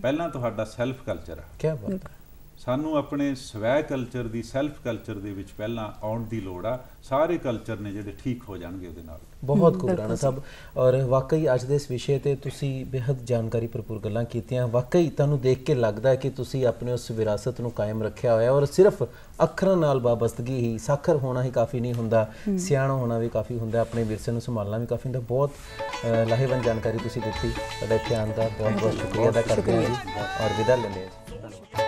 ਪਹਿਲਾਂ ਤੁਹਾਡਾ ਸੈਲਫ ਕਲਚਰ ਆ। ਕੀ ਬਾਤ ਹੈ। ਸਾਨੂੰ ਆਪਣੇ ਸਵੈ ਕਲਚਰ ਦੀ ਸੈਲਫ ਕਲਚਰ ਦੇ ਵਿੱਚ ਪਹਿਲਾਂ ਆਉਣ ਦੀ ਲੋੜ ਆ। ਸਾਰੇ ਕਲਚਰ ਨੇ ਜਿਹੜੇ ਠੀਕ ਹੋ ਜਾਣਗੇ ਉਹਦੇ ਨਾਲ। ਬਹੁਤ ਖੂਬ ਰਾਣਾ ਸਾਹਿਬ। ਔਰ ਵਾਕਈ ਅੱਜ ਦੇ ਇਸ ਵਿਸ਼ੇ ਤੇ ਤੁਸੀਂ ਬੇहद ਜਾਣਕਾਰੀ ਭਰਪੂਰ ਗੱਲਾਂ ਕੀਤੀਆਂ। ਵਾਕਈ ਤੁਹਾਨੂੰ ਦੇਖ ਕੇ ਲੱਗਦਾ ਹੈ ਕਿ ਤੁਸੀਂ ਆਪਣੇ ਉਸ ਵਿਰਾਸਤ ਨੂੰ ਕਾਇਮ ਰੱਖਿਆ ਹੋਇਆ ਔਰ ਸਿਰਫ ਅੱਖਰਾਂ ਨਾਲ ਵਾਬਸਤਗੀ ਹੀ ਸਾਖਰ ਹੋਣਾ ਹੀ ਕਾਫੀ ਨਹੀਂ ਹੁੰਦਾ। ਸਿਆਣਾ ਹੋਣਾ ਵੀ ਕਾਫੀ ਹੁੰਦਾ। ਆਪਣੇ ਵਿਰਸੇ ਨੂੰ ਸੰਭਾਲਣਾ ਵੀ ਕਾਫੀ ਹੁੰਦਾ। ਬਹੁਤ ਲਾਹੇਵੰਦ ਜਾਣਕਾਰੀ ਤੁਸੀਂ ਦਿੱਤੀ। ਤੁਹਾਡਾ ਆਉਣ ਦਾ ਬਹੁਤ ਬਹੁਤ ਸ਼ੁਕਰੀਆ ਅਦਾ ਕਰਦੇ ਹਾਂ ਜੀ। ਔਰ ਵਿਦਾ ਲੈਂਦੇ ਹਾਂ ਜੀ। ਧੰਨਵਾਦ